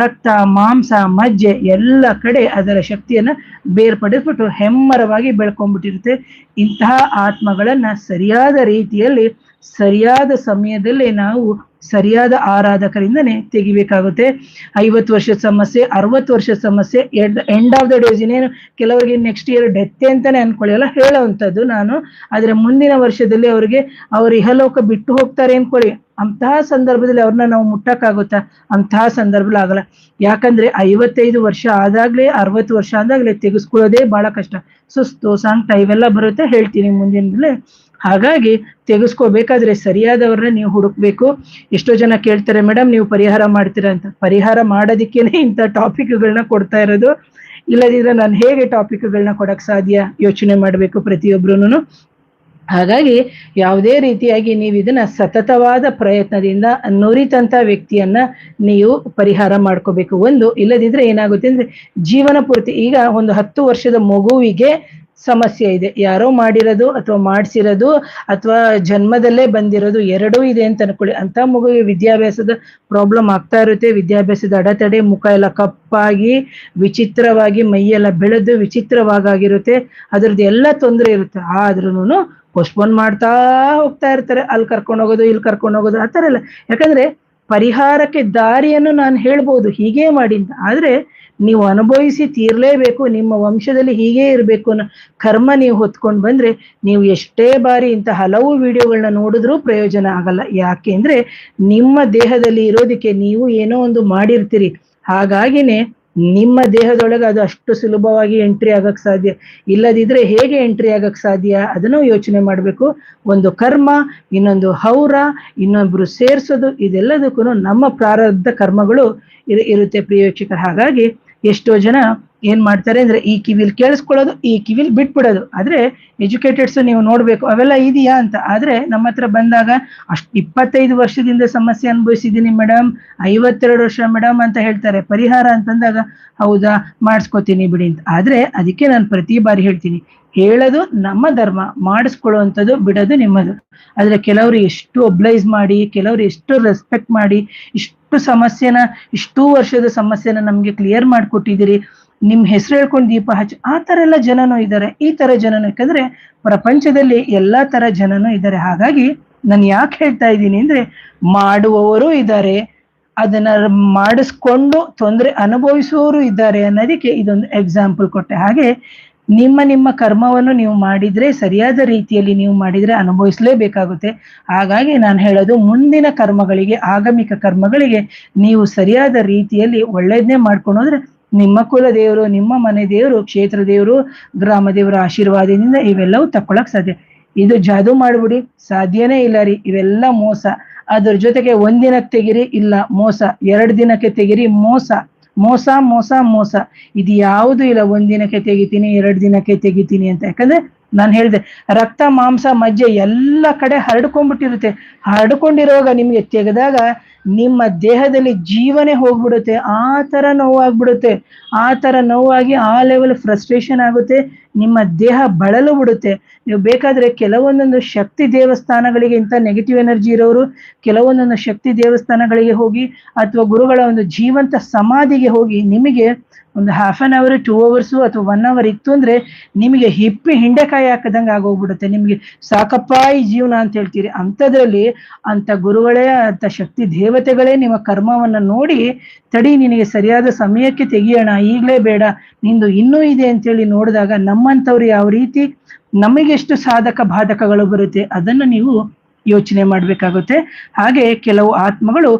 ರಕ್ತ, ಮಾಂಸ, ಮಜ್ಜೆ ಎಲ್ಲ ಕಡೆ ಅದರ ಶಕ್ತಿಯನ್ನ ಬೇರ್ಪಡಿಸ್ಬಿಟ್ಟು ಹೆಮ್ಮರವಾಗಿ ಬೆಳ್ಕೊಂಡ್ಬಿಟ್ಟಿರುತ್ತೆ. ಇಂತಹ ಆತ್ಮಗಳನ್ನ ಸರಿಯಾದ ರೀತಿಯಲ್ಲಿ ಸರಿಯಾದ ಸಮಯದಲ್ಲೇ ನಾವು ಸರಿಯಾದ ಆರಾಧಕರಿಂದನೇ ತೆಗಿಬೇಕಾಗುತ್ತೆ. ಐವತ್ತು ವರ್ಷದ ಸಮಸ್ಯೆ, ಅರವತ್ತು ವರ್ಷದ ಸಮಸ್ಯೆ ಎಂಡ್ ಆಫ್ ದ ಡೇಸ್ ಇನ್ನೇನು ಕೆಲವರಿಗೆ ನೆಕ್ಸ್ಟ್ ಇಯರ್ ಡೆತ್ ಅಂತಾನೆ ಅನ್ಕೊಳ್ಳಿ ಹೇಳೋವಂಥದ್ದು ನಾನು. ಆದ್ರೆ ಮುಂದಿನ ವರ್ಷದಲ್ಲಿ ಅವರಿಗೆ ಅವ್ರ ಇಹಲೋಕ ಬಿಟ್ಟು ಹೋಗ್ತಾರೆ ಅನ್ಕೊಳ್ಳಿ. ಅಂತಹ ಸಂದರ್ಭದಲ್ಲಿ ಅವ್ರನ್ನ ನಾವು ಮುಟ್ಟಕ್ಕಾಗುತ್ತಾ? ಅಂತಹ ಸಂದರ್ಭದಲ್ಲಿ ಆಗಲ್ಲ. ಯಾಕಂದ್ರೆ ಐವತ್ತೈದು ವರ್ಷ ಆದಾಗ್ಲೇ, ಅರವತ್ತು ವರ್ಷ ಆದಾಗ್ಲೇ ತೆಗೆಸ್ಕೊಳ್ಳೋದೇ ಬಹಳ ಕಷ್ಟ. ಸುಸ್ತು ಸಂಕಟ ಇವೆಲ್ಲ ಬರುತ್ತೆ. ಹೇಳ್ತೀನಿ ಮುಂದಿನದಲ್ಲೇ ಹಾಗಾಗಿ ತೆಗೆಸ್ಕೋಬೇಕಾದ್ರೆ ಸರಿಯಾದವ್ರನ್ನ ನೀವು ಹುಡುಕ್ಬೇಕು. ಎಷ್ಟೋ ಜನ ಕೇಳ್ತಾರೆ ಮೇಡಮ್ ನೀವು ಪರಿಹಾರ ಮಾಡ್ತೀರಾ ಅಂತ. ಪರಿಹಾರ ಮಾಡೋದಕ್ಕೇನೆ ಇಂಥ ಟಾಪಿಕ್ಗಳನ್ನ ಕೊಡ್ತಾ ಇರೋದು. ಇಲ್ಲದಿದ್ರೆ ನಾನು ಹೇಗೆ ಟಾಪಿಕ್ಗಳನ್ನ ಕೊಡಕ್ ಸಾಧ್ಯ? ಯೋಚನೆ ಮಾಡಬೇಕು ಪ್ರತಿಯೊಬ್ರು ಹಾಗಾಗಿ ಯಾವುದೇ ರೀತಿಯಾಗಿ ನೀವು ಇದನ್ನ ಸತತವಾದ ಪ್ರಯತ್ನದಿಂದ ನುರಿತಂತ ವ್ಯಕ್ತಿಯನ್ನ ನೀವು ಪರಿಹಾರ ಮಾಡ್ಕೋಬೇಕು. ಒಂದು, ಇಲ್ಲದಿದ್ರೆ ಏನಾಗುತ್ತೆ ಅಂದ್ರೆ ಜೀವನ ಪೂರ್ತಿ ಈಗ ಒಂದು ಹತ್ತು ವರ್ಷದ ಮಗುವಿಗೆ ಸಮಸ್ಯೆ ಇದೆ. ಯಾರೋ ಮಾಡಿರೋದು ಅಥವಾ ಮಾಡಿಸಿರೋದು ಅಥವಾ ಜನ್ಮದಲ್ಲೇ ಬಂದಿರೋದು ಎರಡೂ ಇದೆ ಅಂತ ಅನ್ಕೊಳ್ಳಿ. ಅಂತ ಮಗುವಿಗೆ ವಿದ್ಯಾಭ್ಯಾಸದ ಪ್ರಾಬ್ಲಮ್ ಆಗ್ತಾ ಇರುತ್ತೆ. ವಿದ್ಯಾಭ್ಯಾಸದ ಅಡೆತಡೆ, ಮುಖ ಎಲ್ಲ ಕಪ್ಪಾಗಿ, ವಿಚಿತ್ರವಾಗಿ, ಮೈಯೆಲ್ಲ ಬೆಳೆದು ವಿಚಿತ್ರವಾಗಿರುತ್ತೆ ಅದ್ರದ್ದು ಎಲ್ಲ ತೊಂದರೆ ಇರುತ್ತೆ. ಆದ್ರೂನು ಪೋಸ್ಟ್ಪೋನ್ ಮಾಡ್ತಾ ಹೋಗ್ತಾ ಇರ್ತಾರೆ. ಅಲ್ಲಿ ಕರ್ಕೊಂಡು ಹೋಗೋದು, ಇಲ್ಲಿ ಕರ್ಕೊಂಡು ಹೋಗೋದು, ಆ ಥರ ಎಲ್ಲ. ಯಾಕಂದ್ರೆ ಪರಿಹಾರಕ್ಕೆ ದಾರಿಯನ್ನು ನಾನು ಹೇಳ್ಬೋದು. ಹೀಗೆ ಮಾಡಿ ಆದ್ರೆ ನೀವು ಅನುಭವಿಸಿ ತೀರ್ಲೇಬೇಕು, ನಿಮ್ಮ ವಂಶದಲ್ಲಿ ಹೀಗೆ ಇರಬೇಕು ಅನ್ನೋ ಕರ್ಮ ನೀವು ಹೊತ್ಕೊಂಡು ಬಂದ್ರೆ ನೀವು ಎಷ್ಟೇ ಬಾರಿ ಇಂಥ ಹಲವು ವಿಡಿಯೋಗಳನ್ನ ನೋಡಿದ್ರೂ ಪ್ರಯೋಜನ ಆಗಲ್ಲ. ಯಾಕೆ ಅಂದ್ರೆ ನಿಮ್ಮ ದೇಹದಲ್ಲಿ ಇರೋದಕ್ಕೆ ನೀವು ಏನೋ ಒಂದು ಮಾಡಿರ್ತೀರಿ. ಹಾಗಾಗಿನೇ ನಿಮ್ಮ ದೇಹದೊಳಗೆ ಅದು ಅಷ್ಟು ಸುಲಭವಾಗಿ ಎಂಟ್ರಿ ಆಗಕ್ಕೆ ಸಾಧ್ಯ, ಇಲ್ಲದಿದ್ರೆ ಹೇಗೆ ಎಂಟ್ರಿ ಆಗಕ್ಕೆ ಸಾಧ್ಯ ಅದನ್ನು ಯೋಚನೆ ಮಾಡಬೇಕು. ಒಂದು ಕರ್ಮ, ಇನ್ನೊಂದು ಹೌರ, ಇನ್ನೊಬ್ರು ಸೇರ್ಸೋದು ಇದೆಲ್ಲದಕ್ಕೂ ನಮ್ಮ ಪ್ರಾರಬ್ಧ ಕರ್ಮಗಳು ಇರುತ್ತೆ ಪ್ರಿಯ ಹಾಗಾಗಿ ಎಷ್ಟೋ ಜನ ಏನ್ ಮಾಡ್ತಾರೆ ಅಂದ್ರೆ ಈ ಕಿವಿಲ್ ಕೇಳಿಸ್ಕೊಳ್ಳೋದು, ಈ ಕಿವಿಲ್ ಬಿಟ್ಬಿಡೋದು. ಆದ್ರೆ ಎಜುಕೇಟೆಡ್ಸ್ ನೀವು ನೋಡ್ಬೇಕು, ಅವೆಲ್ಲ ಇದೆಯಾ ಅಂತ. ಆದ್ರೆ ನಮ್ಮ ಹತ್ರ ಬಂದಾಗ, ಅಷ್ಟ್ ಇಪ್ಪತ್ತೈದು ವರ್ಷದಿಂದ ಸಮಸ್ಯೆ ಅನುಭವಿಸಿದ್ದೀನಿ ಮೇಡಮ್ ಐವತ್ತೆರಡು ವರ್ಷ ಮೇಡಮ್ ಅಂತ ಹೇಳ್ತಾರೆ. ಪರಿಹಾರ ಅಂತಂದಾಗ ಹೌದಾ, ಮಾಡಿಸ್ಕೋತೀನಿ ಬಿಡಿ ಅಂತ. ಆದ್ರೆ ಅದಕ್ಕೆ ನಾನು ಪ್ರತಿ ಬಾರಿ ಹೇಳ್ತೀನಿ, ಹೇಳೋದು ನಮ್ಮ ಧರ್ಮ, ಮಾಡಿಸ್ಕೊಳ್ಳುವಂಥದ್ದು ಬಿಡೋದು ನಿಮ್ಮದು. ಆದ್ರೆ ಕೆಲವರು ಎಷ್ಟು ಒಬ್ಲೈಸ್ ಮಾಡಿ, ಕೆಲವರು ಎಷ್ಟು ರೆಸ್ಪೆಕ್ಟ್ ಮಾಡಿ, ಇಷ್ಟು ಸಮಸ್ಯೆನ, ಇಷ್ಟು ವರ್ಷದ ಸಮಸ್ಯೆನ ನಮ್ಗೆ ಕ್ಲಿಯರ್ ಮಾಡಿಕೊಟ್ಟಿದ್ದೀರಿ. ನಿಮ್ ಹೆಸರು ಹೇಳ್ಕೊಂಡು ದೀಪ ಹಚ್ಚಿ. ಆ ತರ ಎಲ್ಲ ಜನನೂ ಇದ್ದಾರೆ ಈ ತರ ಜನನು ಯಾಕಂದ್ರೆ ಪ್ರಪಂಚದಲ್ಲಿ ಎಲ್ಲಾ ತರ ಜನನೂ ಇದ್ದಾರೆ ಹಾಗಾಗಿ ನಾನು ಯಾಕೆ ಹೇಳ್ತಾ ಇದ್ದೀನಿ ಅಂದ್ರೆ ಮಾಡುವವರು ಇದ್ದಾರೆ ಅದನ್ನ ಮಾಡಿಸ್ಕೊಂಡು ತೊಂದರೆ ಅನುಭವಿಸುವವರು ಇದ್ದಾರೆ ಅನ್ನೋದಕ್ಕೆ ಇದೊಂದು ಎಕ್ಸಾಂಪಲ್ ಕೊಟ್ಟೆ. ಹಾಗೆ ನಿಮ್ಮ ನಿಮ್ಮ ಕರ್ಮವನ್ನು ನೀವು ಮಾಡಿದ್ರೆ ಸರಿಯಾದ ರೀತಿಯಲ್ಲಿ ನೀವು ಮಾಡಿದ್ರೆ ಅನುಭವಿಸಲೇಬೇಕಾಗುತ್ತೆ. ಹಾಗಾಗಿ ನಾನು ಹೇಳೋದು ಮುಂದಿನ ಕರ್ಮಗಳಿಗೆ, ಆಗಮಿಕ ಕರ್ಮಗಳಿಗೆ ನೀವು ಸರಿಯಾದ ರೀತಿಯಲ್ಲಿ ಒಳ್ಳೆಯದನ್ನೇ ಮಾಡ್ಕೊಂಡು ಹೋದ್ರೆ ನಿಮ್ಮ ಕುಲ ದೇವರು, ನಿಮ್ಮ ಮನೆ ದೇವರು, ಕ್ಷೇತ್ರ ದೇವರು, ಗ್ರಾಮ ದೇವರ ಆಶೀರ್ವಾದದಿಂದ ಇವೆಲ್ಲವೂ ತಕ್ಕೊಳಕ್ ಸಾಧ್ಯ. ಇದು ಜಾದು ಮಾಡ್ಬಿಡಿ. ಸಾಧ್ಯನೇ ಇಲ್ಲ ರೀ. ಇವೆಲ್ಲ ಮೋಸ. ಅದ್ರ ಜೊತೆಗೆ ಒಂದಿನಕ್ಕೆ ತೆಗಿರಿ, ಇಲ್ಲ ಮೋಸ. ಎರಡು ದಿನಕ್ಕೆ ತೆಗಿರಿ, ಮೋಸ. ಮೋಸ ಮೋಸ ಮೋಸ. ಇದು ಯಾವುದು ಇಲ್ಲ. ಒಂದಿನಕ್ಕೆ ತೆಗಿತೀನಿ, ಎರಡು ದಿನಕ್ಕೆ ತೆಗಿತೀನಿ ಅಂತ. ಯಾಕಂದ್ರೆ ನಾನು ಹೇಳಿದೆ, ರಕ್ತ, ಮಾಂಸ, ಮಜ್ಜೆ ಎಲ್ಲ ಕಡೆ ಹರಡ್ಕೊಂಡ್ಬಿಟ್ಟಿರುತ್ತೆ. ಹರಡ್ಕೊಂಡಿರುವಾಗ ನಿಮ್ಗೆ ತೆಗೆದಾಗ ನಿಮ್ಮ ದೇಹದಲ್ಲಿ ಜೀವನೇ ಹೋಗ್ಬಿಡುತ್ತೆ. ಆ ತರ ನೋವಾಗ್ಬಿಡುತ್ತೆ. ಆ ತರ ನೋವಾಗಿ ಆ ಲೆವೆಲ್ ಫ್ರಸ್ಟ್ರೇಷನ್ ಆಗುತ್ತೆ. ನಿಮ್ಮ ದೇಹ ಬಳಲು ಬಿಡುತ್ತೆ. ನೀವು ಬೇಕಾದ್ರೆ ಕೆಲವೊಂದೊಂದು ಶಕ್ತಿ ದೇವಸ್ಥಾನಗಳಿಗೆ ಇಂಥ ನೆಗೆಟಿವ್ ಎನರ್ಜಿ ಇರೋರು ಕೆಲವೊಂದೊಂದು ಶಕ್ತಿ ದೇವಸ್ಥಾನಗಳಿಗೆ ಹೋಗಿ ಅಥವಾ ಗುರುಗಳ ಒಂದು ಜೀವಂತ ಸಮಾಧಿಗೆ ಹೋಗಿ ನಿಮಗೆ ಒಂದು half an hour two hours ಅಥವಾ ಒನ್ ಅವರ್ ಇತ್ತು ಅಂದ್ರೆ ನಿಮಗೆ ಹಿಪ್ಪಿ ಹಿಂಡೆಕಾಯಿ ಹಾಕದಂಗೆ ಆಗೋಗ್ಬಿಡುತ್ತೆ. ನಿಮಗೆ ಸಾಕಪ್ಪ ಈ ಜೀವನ ಅಂತ ಹೇಳ್ತೀರಿ. ಅಂಥದ್ರಲ್ಲಿ ಅಂತ ಗುರುಗಳೇ ಅಂತ ಶಕ್ತಿ ದೇವತೆಗಳೇ ನಿಮ್ಮ ಕರ್ಮವನ್ನ ನೋಡಿ, ತಡಿ ನಿನಗೆ ಸರಿಯಾದ ಸಮಯಕ್ಕೆ ತೆಗಿಯೋಣ, ಈಗಲೇ ಬೇಡ, ನಿಂದು ಇನ್ನೂ ಇದೆ ಅಂತೇಳಿ ನೋಡಿದಾಗ ನಮ್ಮಂಥವ್ರು ಯಾವ ರೀತಿ ನಮಗೆಷ್ಟು ಸಾಧಕ ಬಾಧಕಗಳು ಬರುತ್ತೆ, ಅದನ್ನು ನೀವು ಯೋಚನೆ ಮಾಡಬೇಕಾಗುತ್ತೆ. ಹಾಗೆ ಕೆಲವು ಆತ್ಮಗಳು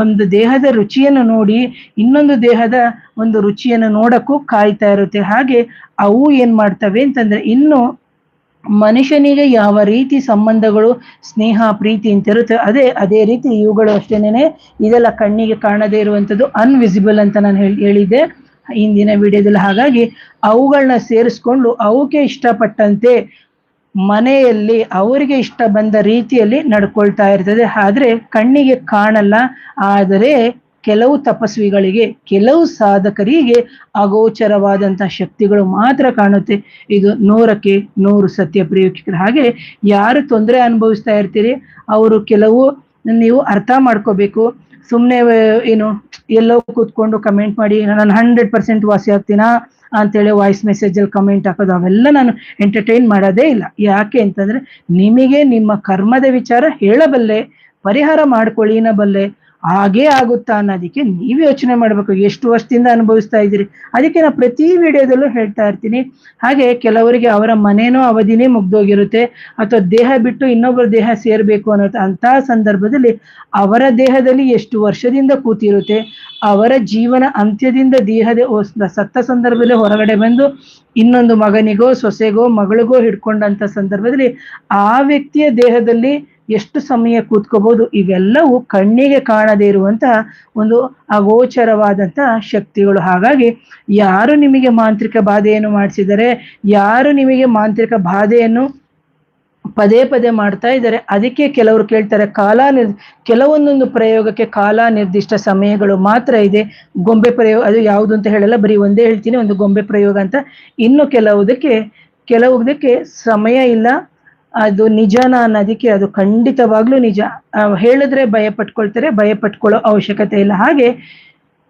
ಒಂದು ದೇಹದ ರುಚಿಯನ್ನು ನೋಡಿ ಇನ್ನೊಂದು ದೇಹದ ಒಂದು ರುಚಿಯನ್ನು ನೋಡಕ್ಕೂ ಕಾಯ್ತಾ ಇರುತ್ತೆ. ಹಾಗೆ ಅವು ಏನ್ ಮಾಡ್ತವೆ ಅಂತಂದ್ರೆ ಇನ್ನು ಮನುಷ್ಯನಿಗೆ ಯಾವ ರೀತಿ ಸಂಬಂಧಗಳು, ಸ್ನೇಹ, ಪ್ರೀತಿ ಅಂತ ಇರುತ್ತೆ ಅದೇ ಅದೇ ರೀತಿ ಇವುಗಳು ಅಷ್ಟೇನೆ ಇದೆಲ್ಲ ಕಣ್ಣಿಗೆ ಕಾಣದೇ ಇರುವಂಥದ್ದು ಅನ್ವಿಸಿಬಲ್ ಅಂತ ನಾನು ಹೇಳಿ, ಹೇಳಿದ್ದೆ. ಹಿಂದಿನ ವಿಡಿಯೋದಲ್ಲಿ ಹಾಗಾಗಿ ಅವುಗಳನ್ನ ಸೇರಿಸ್ಕೊಂಡು ಅವಕ್ಕೆ ಇಷ್ಟಪಟ್ಟಂತೆ ಮನೆಯಲ್ಲಿ ಅವರಿಗೆ ಇಷ್ಟ ಬಂದ ರೀತಿಯಲ್ಲಿ ನಡ್ಕೊಳ್ತಾ ಇರ್ತದೆ. ಆದ್ರೆ ಕಣ್ಣಿಗೆ ಕಾಣಲ್ಲ. ಆದರೆ ಕೆಲವು ತಪಸ್ವಿಗಳಿಗೆ, ಕೆಲವು ಸಾಧಕರಿಗೆ ಅಗೋಚರವಾದಂತಹ ಶಕ್ತಿಗಳು ಮಾತ್ರ ಕಾಣುತ್ತೆ. ಇದು ನೂರಕ್ಕೆ ನೂರು ಸತ್ಯ ಪ್ರಯೋಗಿಕರ ಹಾಗೆ ಯಾರು ತೊಂದರೆ ಅನುಭವಿಸ್ತಾ ಇರ್ತೀರಿ? ಅವರು ಕೆಲವು ನೀವು ಅರ್ಥ ಮಾಡ್ಕೋಬೇಕು. ಸುಮ್ಮನೆ ಏನು ಎಲ್ಲೋ ಕೂತ್ಕೊಂಡು ಕಮೆಂಟ್ ಮಾಡಿ, ನಾನು ಹಂಡ್ರೆಡ್ ಪರ್ಸೆಂಟ್ ವಾಸಿ ಆಗ್ತೀನಾ? ಅಂತೇಳಿ ವಾಯ್ಸ್ ಮೆಸೇಜ್ ಅಲ್ಲಿ ಕಮೆಂಟ್ ಹಾಕೋದು, ಅವೆಲ್ಲ ನಾನು ಎಂಟರ್ಟೈನ್ ಮಾಡೋದೇ ಇಲ್ಲ. ಯಾಕೆ ಅಂತಂದ್ರೆ ನಿಮಗೆ ನಿಮ್ಮ ಕರ್ಮದ ವಿಚಾರ ಹೇಳಬಲ್ಲೆ, ಪರಿಹಾರ ಮಾಡ್ಕೊಳ್ಳಿನ ಬಲ್ಲೆ ಹಾಗೇ ಆಗುತ್ತಾ ಅನ್ನೋದಕ್ಕೆ ನೀವು ಯೋಚನೆ ಮಾಡ್ಬೇಕು. ಎಷ್ಟು ವರ್ಷದಿಂದ ಅನುಭವಿಸ್ತಾ ಇದ್ದೀರಿ? ಅದಕ್ಕೆ ನಾನು ಪ್ರತಿ ವಿಡಿಯೋದಲ್ಲೂ ಹೇಳ್ತಾ ಇರ್ತೀನಿ. ಹಾಗೆ ಕೆಲವರಿಗೆ ಅವರ ಮನೇನೋ ಅವಧಿನೇ ಮುಗ್ದೋಗಿರುತ್ತೆ. ಅಥವಾ ದೇಹ ಬಿಟ್ಟು ಇನ್ನೊಬ್ಬರ ದೇಹ ಸೇರ್ಬೇಕು ಅನ್ನೋ ಅಂತಹ ಸಂದರ್ಭದಲ್ಲಿ ಅವರ ದೇಹದಲ್ಲಿ ಎಷ್ಟು ವರ್ಷದಿಂದ ಕೂತಿರುತ್ತೆ, ಅವರ ಜೀವನ ಅಂತ್ಯದಿಂದ ದೇಹದ ಸತ್ತ ಸಂದರ್ಭದಲ್ಲಿ ಹೊರಗಡೆ ಬಂದು ಇನ್ನೊಂದು ಮಗನಿಗೋ ಸೊಸೆಗೋ ಮಗಳಿಗೋ ಹಿಡ್ಕೊಂಡಂತ ಸಂದರ್ಭದಲ್ಲಿ ಆ ವ್ಯಕ್ತಿಯ ದೇಹದಲ್ಲಿ ಎಷ್ಟು ಸಮಯ ಕೂತ್ಕೋಬಹುದು ಇವೆಲ್ಲವೂ ಕಣ್ಣಿಗೆ ಕಾಣದೇ ಇರುವಂತಹ ಒಂದು ಅಗೋಚರವಾದಂತಹ ಶಕ್ತಿಗಳು. ಹಾಗಾಗಿ ಯಾರು ನಿಮಗೆ ಮಾಂತ್ರಿಕ ಬಾಧೆಯನ್ನು ಮಾಡಿಸಿದರೆ, ಯಾರು ನಿಮಗೆ ಮಾಂತ್ರಿಕ ಬಾಧೆಯನ್ನು ಪದೇ ಪದೇ ಮಾಡ್ತಾ ಇದ್ದಾರೆ, ಅದಕ್ಕೆ ಕೆಲವರು ಕೇಳ್ತಾರೆ, ಕಾಲ ನಿರ್ ಕೆಲವೊಂದೊಂದು ಪ್ರಯೋಗಕ್ಕೆ ಕಾಲ ನಿರ್ದಿಷ್ಟ ಸಮಯಗಳು ಮಾತ್ರ ಇದೆ. ಗೊಂಬೆ ಪ್ರಯೋಗ, ಅದು ಯಾವುದು ಅಂತ ಹೇಳಲ್ಲ, ಬರೀ ಒಂದೇ ಹೇಳ್ತೀನಿ, ಒಂದು ಗೊಂಬೆ ಪ್ರಯೋಗ ಅಂತ. ಇನ್ನು ಕೆಲವುದಕ್ಕೆ ಕೆಲವುದಕ್ಕೆ ಸಮಯ ಇಲ್ಲ. ಅದು ನಿಜನ ಅನ್ನೋದಕ್ಕೆ ಅದು ಖಂಡಿತವಾಗ್ಲೂ ನಿಜ. ಹೇಳಿದ್ರೆ ಭಯ ಪಟ್ಕೊಳ್ತಾರೆ ಭಯ ಪಟ್ಕೊಳ್ಳೋ ಅವಶ್ಯಕತೆ ಇಲ್ಲ. ಹಾಗೆ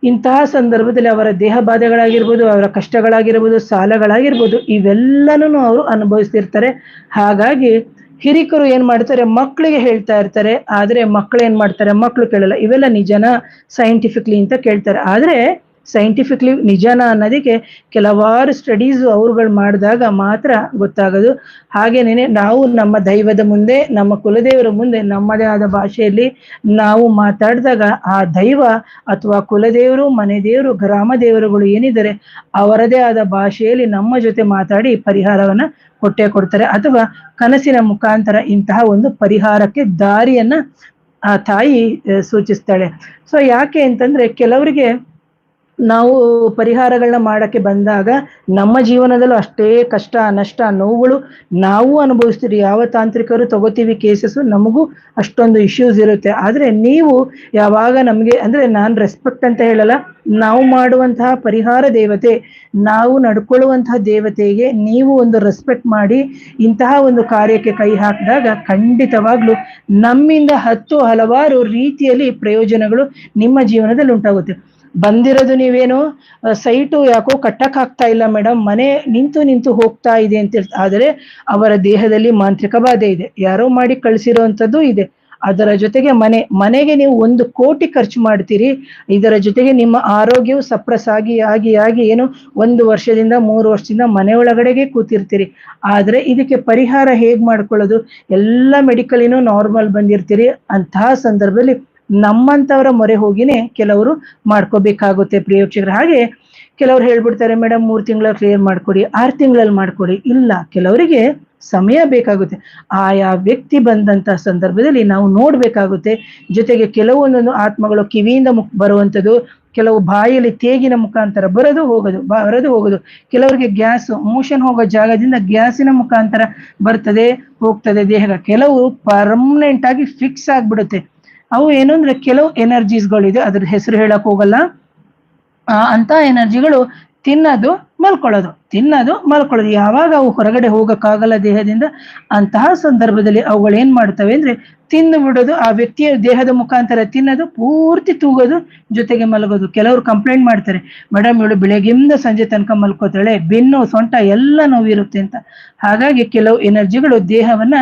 ಇಂತಹ ಸಂದರ್ಭದಲ್ಲಿ ಅವರ ದೇಹ ಬಾಧೆಗಳಾಗಿರ್ಬೋದು, ಅವರ ಕಷ್ಟಗಳಾಗಿರ್ಬೋದು, ಸಾಲಗಳಾಗಿರ್ಬೋದು, ಇವೆಲ್ಲನೂ ಅವರು ಅನುಭವಿಸ್ತಿರ್ತಾರೆ. ಹಾಗಾಗಿ ಹಿರಿಕರು ಏನ್ ಮಾಡ್ತಾರೆ, ಮಕ್ಕಳಿಗೆ ಹೇಳ್ತಾ ಇರ್ತಾರೆ. ಆದ್ರೆ ಮಕ್ಕಳು ಏನ್ ಮಾಡ್ತಾರೆ ಮಕ್ಕಳು ಕೇಳಲ್ಲ. ಇವೆಲ್ಲ ನಿಜನ ಸೈಂಟಿಫಿಕ್ಲಿ ಅಂತ ಕೇಳ್ತಾರೆ. ಆದ್ರೆ ಸೈಂಟಿಫಿಕ್ಲಿ ನಿಜನ ಅನ್ನೋದಕ್ಕೆ ಕೆಲವಾರು ಸ್ಟಡೀಸ್ ಅವ್ರುಗಳು ಮಾಡಿದಾಗ ಮಾತ್ರ ಗೊತ್ತಾಗೋದು. ಹಾಗೇನೇ ನಾವು ನಮ್ಮ ದೈವದ ಮುಂದೆ, ನಮ್ಮ ಕುಲದೇವರ ಮುಂದೆ, ನಮ್ಮದೇ ಆದ ಭಾಷೆಯಲ್ಲಿ ನಾವು ಮಾತಾಡಿದಾಗ ಆ ದೈವ ಅಥವಾ ಕುಲದೇವರು ಮನೆ ದೇವರು ಗ್ರಾಮ ದೇವರುಗಳು ಏನಿದ್ದಾರೆ ಅವರದೇ ಆದ ಭಾಷೆಯಲ್ಲಿ ನಮ್ಮ ಜೊತೆ ಮಾತಾಡಿ ಪರಿಹಾರವನ್ನ ಕೊಟ್ಟೆ ಕೊಡ್ತಾರೆ. ಅಥವಾ ಕನಸಿನ ಮುಖಾಂತರ ಇಂತಹ ಒಂದು ಪರಿಹಾರಕ್ಕೆ ದಾರಿಯನ್ನ ಆ ತಾಯಿ ಸೂಚಿಸ್ತಾಳೆ. ಸೊ ಯಾಕೆ ಅಂತಂದ್ರೆ ಕೆಲವರಿಗೆ ನಾವು ಪರಿಹಾರಗಳನ್ನ ಮಾಡಕ್ಕೆ ಬಂದಾಗ ನಮ್ಮ ಜೀವನದಲ್ಲೂ ಅಷ್ಟೇ ಕಷ್ಟ, ನಷ್ಟ, ನೋವುಗಳು ನಾವು ಅನುಭವಿಸ್ತೀರಿ ಯಾವ ತಾಂತ್ರಿಕರು ತಗೋತೀವಿ ಕೇಸಸ್ ನಮಗೂ ಅಷ್ಟೊಂದು ಇಶ್ಯೂಸ್ ಇರುತ್ತೆ. ಆದ್ರೆ ನೀವು ಯಾವಾಗ ನಮಗೆ, ಅಂದ್ರೆ ನಾನ್ ರೆಸ್ಪೆಕ್ಟ್ ಅಂತ ಹೇಳಲ್ಲ, ನಾವು ಮಾಡುವಂತಹ ಪರಿಹಾರ ದೇವತೆ, ನಾವು ನಡ್ಕೊಳ್ಳುವಂತಹ ದೇವತೆಗೆ ನೀವು ಒಂದು ರೆಸ್ಪೆಕ್ಟ್ ಮಾಡಿ ಇಂತಹ ಒಂದು ಕಾರ್ಯಕ್ಕೆ ಕೈ ಹಾಕಿದಾಗ ಖಂಡಿತವಾಗ್ಲೂ ನಮ್ಮಿಂದ ಹತ್ತು ಹಲವಾರು ರೀತಿಯಲ್ಲಿ ಪ್ರಯೋಜನಗಳು ನಿಮ್ಮ ಜೀವನದಲ್ಲಿ ಉಂಟಾಗುತ್ತೆ. ಬಂದಿರೋದು ನೀವೇನು ಸೈಟು ಯಾಕೋ ಕಟ್ಟಕ್ಕಾಗ್ತಾ ಇಲ್ಲ ಮೇಡಮ್, ಮನೆ ನಿಂತು ನಿಂತು ಹೋಗ್ತಾ ಇದೆ ಅಂತ ಆದರೆ ಅವರ ದೇಹದಲ್ಲಿ ಮಾಂತ್ರಿಕ ಬಾಧೆ ಇದೆ. ಯಾರೋ ಮಾಡಿ ಕಳಿಸಿರುವಂಥದ್ದು ಇದೆ. ಅದರ ಜೊತೆಗೆ ಮನೆ ಮನೆಗೆ ನೀವು ಒಂದು ಕೋಟಿ ಖರ್ಚು ಮಾಡ್ತೀರಿ. ಇದರ ಜೊತೆಗೆ ನಿಮ್ಮ ಆರೋಗ್ಯವು ಸಪ್ರಸ್ ಆಗಿ ಆಗಿ ಆಗಿ ಏನು ಒಂದು ವರ್ಷದಿಂದ ಮೂರು ವರ್ಷದಿಂದ ಮನೆ ಒಳಗಡೆಗೆ ಕೂತಿರ್ತೀರಿ. ಆದರೆ ಇದಕ್ಕೆ ಪರಿಹಾರ ಹೇಗೆ ಮಾಡ್ಕೊಳ್ಳೋದು? ಎಲ್ಲ ಮೆಡಿಕಲಿನೂ ನಾರ್ಮಲ್ ಬಂದಿರ್ತೀರಿ. ಅಂತಹ ಸಂದರ್ಭದಲ್ಲಿ ನಮ್ಮಂತವರ ಮೊರೆ ಹೋಗಿನೇ ಕೆಲವರು ಮಾಡ್ಕೋಬೇಕಾಗುತ್ತೆ ಪ್ರಿಯೋಕ್ಷಕರ ಹಾಗೆ ಕೆಲವರು ಹೇಳ್ಬಿಡ್ತಾರೆ ಮೇಡಮ್ ಮೂರು ತಿಂಗಳ ಕ್ಲಿಯರ್ ಮಾಡ್ಕೊಡಿ, ಆರು ತಿಂಗಳಲ್ಲಿ ಮಾಡ್ಕೊಡಿ. ಇಲ್ಲ, ಕೆಲವರಿಗೆ ಸಮಯ ಬೇಕಾಗುತ್ತೆ. ಆಯಾ ವ್ಯಕ್ತಿ ಬಂದಂತ ಸಂದರ್ಭದಲ್ಲಿ ನಾವು ನೋಡ್ಬೇಕಾಗುತ್ತೆ. ಜೊತೆಗೆ ಕೆಲವೊಂದೊಂದು ಆತ್ಮಗಳು ಕಿವಿಯಿಂದ ಮುಕ್, ಬರುವಂಥದ್ದು, ಕೆಲವು ಬಾಯಲ್ಲಿ ತೇಗಿನ ಮುಖಾಂತರ ಬರೋದು ಹೋಗೋದು ಬರೋದು ಹೋಗೋದು. ಕೆಲವರಿಗೆ ಗ್ಯಾಸ್, ಮೋಷನ್ ಹೋಗೋ ಜಾಗದಿಂದ ಗ್ಯಾಸಿನ ಮುಖಾಂತರ ಬರ್ತದೆ, ಹೋಗ್ತದೆ ದೇಹ ಕೆಲವು ಪರ್ಮನೆಂಟ್ ಆಗಿ ಫಿಕ್ಸ್ ಆಗ್ಬಿಡುತ್ತೆ. ಅವು ಏನು ಅಂದ್ರೆ ಕೆಲವು ಎನರ್ಜೀಸ್ಗಳಿದೆ ಅದ್ರ ಹೆಸರು ಹೇಳಕ್ ಹೋಗಲ್ಲ. ಆ ಅಂತ ಎನರ್ಜಿಗಳು ತಿನ್ನೋದು ಮಲ್ಕೊಳ್ಳೋದು. ತಿನ್ನೋದು ಮಲ್ಕೊಳ್ಳೋದು. ಯಾವಾಗ ಅವು ಹೊರಗಡೆ ಹೋಗಕ್ಕಾಗಲ್ಲ ದೇಹದಿಂದ, ಅಂತಹ ಸಂದರ್ಭದಲ್ಲಿ ಅವುಗಳು ಏನು ಮಾಡ್ತವೆ ಅಂದ್ರೆ ತಿಂದು ಬಿಡೋದು. ಆ ವ್ಯಕ್ತಿಯ ದೇಹದ ಮುಖಾಂತರ ತಿನ್ನೋದು, ಪೂರ್ತಿ ತೂಗೋದು, ಜೊತೆಗೆ ಮಲಗೋದು. ಕೆಲವರು ಕಂಪ್ಲೇಂಟ್ ಮಾಡ್ತಾರೆ, ಮೇಡಮ್, ಇವಳು ಬೆಳಗ್ಗಿಂದ ಸಂಜೆ ತನಕ ಮಲ್ಕೋತಾಳೆ, ಬೆನ್ನು, ಸೊಂಟ ಎಲ್ಲ ನೋವಿರುತ್ತೆ ಅಂತ. ಹಾಗಾಗಿ ಕೆಲವು ಎನರ್ಜಿಗಳು ದೇಹವನ್ನ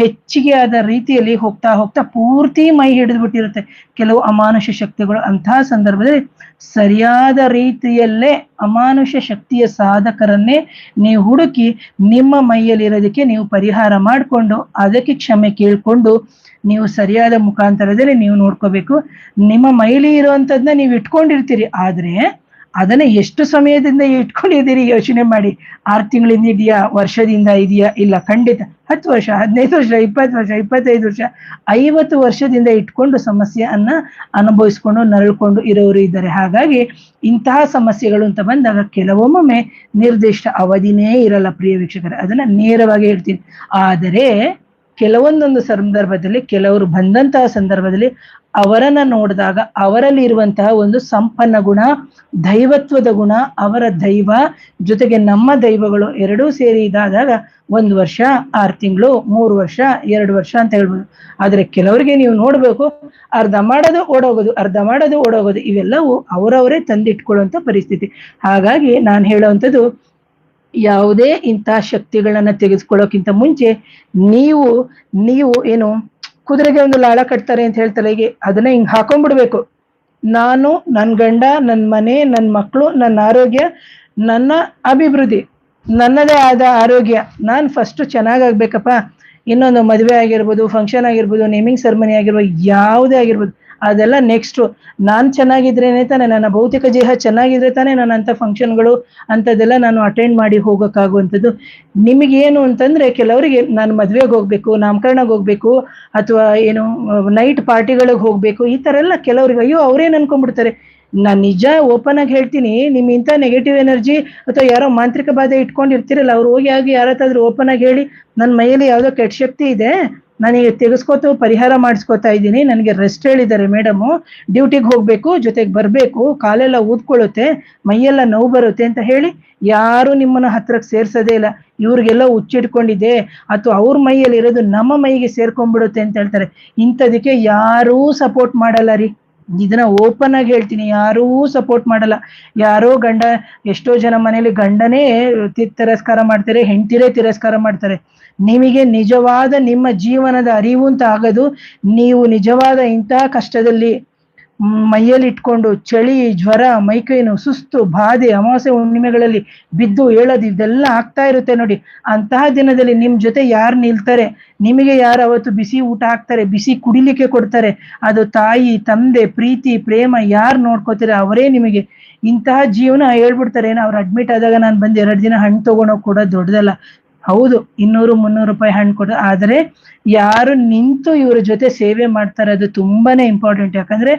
ಹೆಚ್ಚಿಗೆ ಆದ ರೀತಿಯಲ್ಲಿ ಹೋಗ್ತಾ ಹೋಗ್ತಾ ಪೂರ್ತಿ ಮೈ ಹಿಡಿದು ಬಿಟ್ಟಿರುತ್ತೆ. ಕೆಲವು ಅಮಾನುಷ ಶಕ್ತಿಗಳು ಅಂತಹ ಸಂದರ್ಭದಲ್ಲಿ ಸರಿಯಾದ ರೀತಿಯಲ್ಲೇ ಅಮಾನುಷ ಶಕ್ತಿಯ ಸಾಧಕರನ್ನೇ ನೀವು ಹುಡುಕಿ ನಿಮ್ಮ ಮೈಯಲ್ಲಿರೋದಕ್ಕೆ ನೀವು ಪರಿಹಾರ ಮಾಡಿಕೊಂಡು ಅದಕ್ಕೆ ಕ್ಷಮೆ ಕೇಳ್ಕೊಂಡು ನೀವು ಸರಿಯಾದ ಮುಖಾಂತರದಲ್ಲಿ ನೀವು ನೋಡ್ಕೋಬೇಕು. ನಿಮ್ಮ ಮೈಲಿ ಇರುವಂತದ್ನ ನೀವು ಇಟ್ಕೊಂಡಿರ್ತೀರಿ. ಆದ್ರೆ ಅದನ್ನ ಎಷ್ಟು ಸಮಯದಿಂದ ಇಟ್ಕೊಂಡಿದ್ದೀರಿ ಯೋಚನೆ ಮಾಡಿ. ಆರು ತಿಂಗಳಿಂದ ಇದೆಯಾ, ವರ್ಷದಿಂದ ಇದೆಯಾ, ಇಲ್ಲ, ಖಂಡಿತ. ಹತ್ತು ವರ್ಷ, ಹದಿನೈದು ವರ್ಷ, ಇಪ್ಪತ್ತು ವರ್ಷ, ಇಪ್ಪತ್ತೈದು ವರ್ಷ, ಐವತ್ತು ವರ್ಷದಿಂದ ಇಟ್ಕೊಂಡು ಸಮಸ್ಯೆಯನ್ನ ಅನುಭವಿಸ್ಕೊಂಡು ನರಳ್ಕೊಂಡು ಇರೋರು ಇದ್ದಾರೆ. ಹಾಗಾಗಿ ಇಂತಹ ಸಮಸ್ಯೆಗಳು ಅಂತ ಬಂದಾಗ ಕೆಲವೊಮ್ಮೊಮ್ಮೆ ನಿರ್ದಿಷ್ಟ ಅವಧಿನೇ ಇರಲ್ಲ ಪ್ರಿಯ ವೀಕ್ಷಕರ. ಅದನ್ನ ನೇರವಾಗಿ ಹೇಳ್ತೀನಿ. ಆದರೆ ಕೆಲವೊಂದೊಂದು ಸಂದರ್ಭದಲ್ಲಿ, ಕೆಲವರು ಬಂದಂತಹ ಸಂದರ್ಭದಲ್ಲಿ ಅವರನ್ನ ನೋಡಿದಾಗ ಅವರಲ್ಲಿ ಇರುವಂತಹ ಒಂದು ಸಂಪನ್ನ ಗುಣ, ದೈವತ್ವದ ಗುಣ, ಅವರ ದೈವ ಜೊತೆಗೆ ನಮ್ಮ ದೈವಗಳು ಎರಡೂ ಸೇರಿ ಇದಾದಾಗ ಒಂದು ವರ್ಷ, ಆರು ತಿಂಗಳು, ಮೂರು ವರ್ಷ, ಎರಡು ವರ್ಷ ಅಂತ ಹೇಳ್ಬೋದು. ಆದ್ರೆ ಕೆಲವರಿಗೆ ನೀವು ನೋಡ್ಬೇಕು, ಅರ್ಧ ಮಾಡೋದು ಓಡೋಗೋದು, ಅರ್ಧ ಮಾಡೋದು ಓಡೋಗೋದು, ಇವೆಲ್ಲವೂ ಅವರವರೇ ತಂದಿಟ್ಕೊಳ್ಳುವಂತ ಪರಿಸ್ಥಿತಿ. ಹಾಗಾಗಿ ನಾನು ಹೇಳುವಂಥದ್ದು ಯಾವುದೇ ಇಂತಹ ಶಕ್ತಿಗಳನ್ನ ತೆಗೆದುಕೊಳ್ಳೋಕ್ಕಿಂತ ಮುಂಚೆ ನೀವು ನೀವು ಏನು ಕುದುರೆಗೆ ಒಂದು ಲಾಳ ಕಟ್ತಾರೆ ಅಂತ ಹೇಳ್ತಾರೆ, ಹೀಗೆ ಅದನ್ನ ಹಿಂಗ್ ಹಾಕೊಂಡ್ಬಿಡ್ಬೇಕು. ನಾನು ನನ್ನ ಗಂಡ ನನ್ನ ಮನೆ ನನ್ನ ಮಕ್ಕಳು ನನ್ನ ಆರೋಗ್ಯ, ನನ್ನ ಅಭಿವೃದ್ಧಿ, ನನ್ನದೇ ಆದ ಆರೋಗ್ಯ, ನಾನು ಫಸ್ಟ್ ಚೆನ್ನಾಗಾಗ್ಬೇಕಪ್ಪ ಇನ್ನೊಂದು ಮದುವೆ ಆಗಿರ್ಬೋದು ಫಂಕ್ಷನ್ ಆಗಿರ್ಬೋದು ನೇಮಿಂಗ್ ಸೆರೆಮನಿ ಆಗಿರ್ಬೋದು, ಯಾವುದೇ ಆಗಿರ್ಬೋದು. ಅದೆಲ್ಲ ನೆಕ್ಸ್ಟ್ ನಾನ್ ಚೆನ್ನಾಗಿದ್ರೇನೆ ತಾನೆ, ನನ್ನ ಭೌತಿಕ ದೇಹ ಚೆನ್ನಾಗಿದ್ರೆ ತಾನೇ ನಾನು ಅಂತ ಫಂಕ್ಷನ್ಗಳು ಅಂಥದ್ದೆಲ್ಲ ನಾನು ಅಟೆಂಡ್ ಮಾಡಿ ಹೋಗೋಕ್ಕಾಗುವಂಥದ್ದು. ನಿಮಗೇನು ಅಂತಂದ್ರೆ ಕೆಲವರಿಗೆ ನಾನು ಮದ್ವೆಗೆ ಹೋಗ್ಬೇಕು, ನಾಮಕರಣಕ್ಕೆ ಹೋಗ್ಬೇಕು, ಅಥವಾ ಏನು ನೈಟ್ ಪಾರ್ಟಿಗಳಿಗೆ ಹೋಗ್ಬೇಕು, ಈ ತರ ಎಲ್ಲ ಕೆಲವ್ರಿಗೆ ಅಯ್ಯೋ ಅವ್ರೇನ್ ಅನ್ಕೊಂಡ್ಬಿಡ್ತಾರೆ. ನಾನ್ ನಿಜ ಓಪನ್ ಆಗಿ ಹೇಳ್ತೀನಿ, ನಿಮ್ ಇಂಥ ನೆಗೆಟಿವ್ ಎನರ್ಜಿ ಅಥವಾ ಯಾರೋ ಮಾಂತ್ರಿಕ ಬಾಧೆ ಇಟ್ಕೊಂಡಿರ್ತೀರಲ್ಲ, ಅವ್ರು ಹೋಗಿ ಆಗಿ ಯಾರತ್ತಾದ್ರೂ ಓಪನ್ ಆಗಿ ಹೇಳಿ ನನ್ನ ಮೈಯಲ್ಲಿ ಯಾವ್ದೋ ಕೆಟ್ಟ ಶಕ್ತಿ ಇದೆ ನನಗೆ ತೆಗೆಸ್ಕೋತು, ಪರಿಹಾರ ಮಾಡಿಸ್ಕೊತಾ ಇದ್ದೀನಿ. ನನಗೆ ರೆಸ್ಟ್ ಹೇಳಿದ್ದಾರೆ ಮೇಡಮು ಡ್ಯೂಟಿಗೆ ಹೋಗಬೇಕು, ಜೊತೆಗೆ ಬರಬೇಕು, ಕಾಲೆಲ್ಲ ಊದ್ಕೊಳ್ಳುತ್ತೆ, ಮೈಯೆಲ್ಲ ನೋವು ಬರುತ್ತೆ ಅಂತ ಹೇಳಿ ಯಾರು ನಿಮ್ಮನ್ನ ಹತ್ರಕ್ಕೆ ಸೇರ್ಸೋದೇ ಇಲ್ಲ. ಇವ್ರಿಗೆಲ್ಲ ಹುಚ್ಚಿಟ್ಕೊಂಡಿದೆ ಅಥವಾ ಅವ್ರ ಮೈಯಲ್ಲಿ ಇರೋದು ನಮ್ಮ ಮೈಗೆ ಸೇರ್ಕೊಂಡ್ಬಿಡುತ್ತೆ ಅಂತ ಹೇಳ್ತಾರೆ. ಇಂಥದಕ್ಕೆ ಯಾರೂ ಸಪೋರ್ಟ್ ಮಾಡಲ್ಲ ರೀ. ಇದನ್ನ ಓಪನ್ ಆಗಿ ಹೇಳ್ತೀನಿ. ಯಾರೂ ಸಪೋರ್ಟ್ ಮಾಡಲ್ಲ. ಯಾರೋ ಗಂಡ, ಎಷ್ಟೋ ಜನ ಮನೇಲಿ ಗಂಡನೇ ತಿರಸ್ಕಾರ ಮಾಡ್ತಾರೆ, ಹೆಂಡತಿರೇ ತಿರಸ್ಕಾರ ಮಾಡ್ತಾರೆ. ನಿಮಗೆ ನಿಜವಾದ ನಿಮ್ಮ ಜೀವನದ ಅರಿವು ಅಂತ ಆಗದು. ನೀವು ನಿಜವಾದ ಇಂತಹ ಕಷ್ಟದಲ್ಲಿ ಮೈಯಲ್ಲಿಟ್ಕೊಂಡು ಚಳಿ, ಜ್ವರ, ಮೈಕೈನು ಸುಸ್ತು, ಬಾಧೆ, ಅಮಾವಾಸ್ಯ, ಹುಣ್ಣಿಮೆಗಳಲ್ಲಿ ಬಿದ್ದು ಹೇಳೋದು ಇದೆಲ್ಲ ಆಗ್ತಾ ಇರುತ್ತೆ ನೋಡಿ. ಅಂತಹ ದಿನದಲ್ಲಿ ನಿಮ್ ಜೊತೆ ಯಾರು ನಿಲ್ತಾರೆ? ನಿಮಗೆ ಯಾರು ಅವತ್ತು ಬಿಸಿ ಊಟ ಹಾಕ್ತಾರೆ, ಬಿಸಿ ಕುಡಿಲಿಕ್ಕೆ ಕೊಡ್ತಾರೆ? ಅದು ತಾಯಿ, ತಂದೆ, ಪ್ರೀತಿ, ಪ್ರೇಮ ಯಾರು ನೋಡ್ಕೋತಾರೆ ಅವರೇ ನಿಮಗೆ. ಇಂತಹ ಜೀವನ ಹೇಳ್ಬಿಡ್ತಾರೆ. ಏನೋ ಅವ್ರು ಅಡ್ಮಿಟ್ ಆದಾಗ ನಾನು ಬಂದು ಎರಡು ದಿನ ಹಣ್ಣು ತೊಗೊಂಡೋಗಿ ಕೊಡೋದು ದೊಡ್ಡದಲ್ಲ. ಹೌದು, ಇನ್ನೂರು ಮುನ್ನೂರು ರೂಪಾಯಿ ಹಣ್ಣು ಕೊಡು. ಆದರೆ ಯಾರು ನಿಂತು ಇವ್ರ ಜೊತೆ ಸೇವೆ ಮಾಡ್ತಾರೆ ಅದು ತುಂಬಾನೇ ಇಂಪಾರ್ಟೆಂಟ್ ಯಾಕಂದ್ರೆ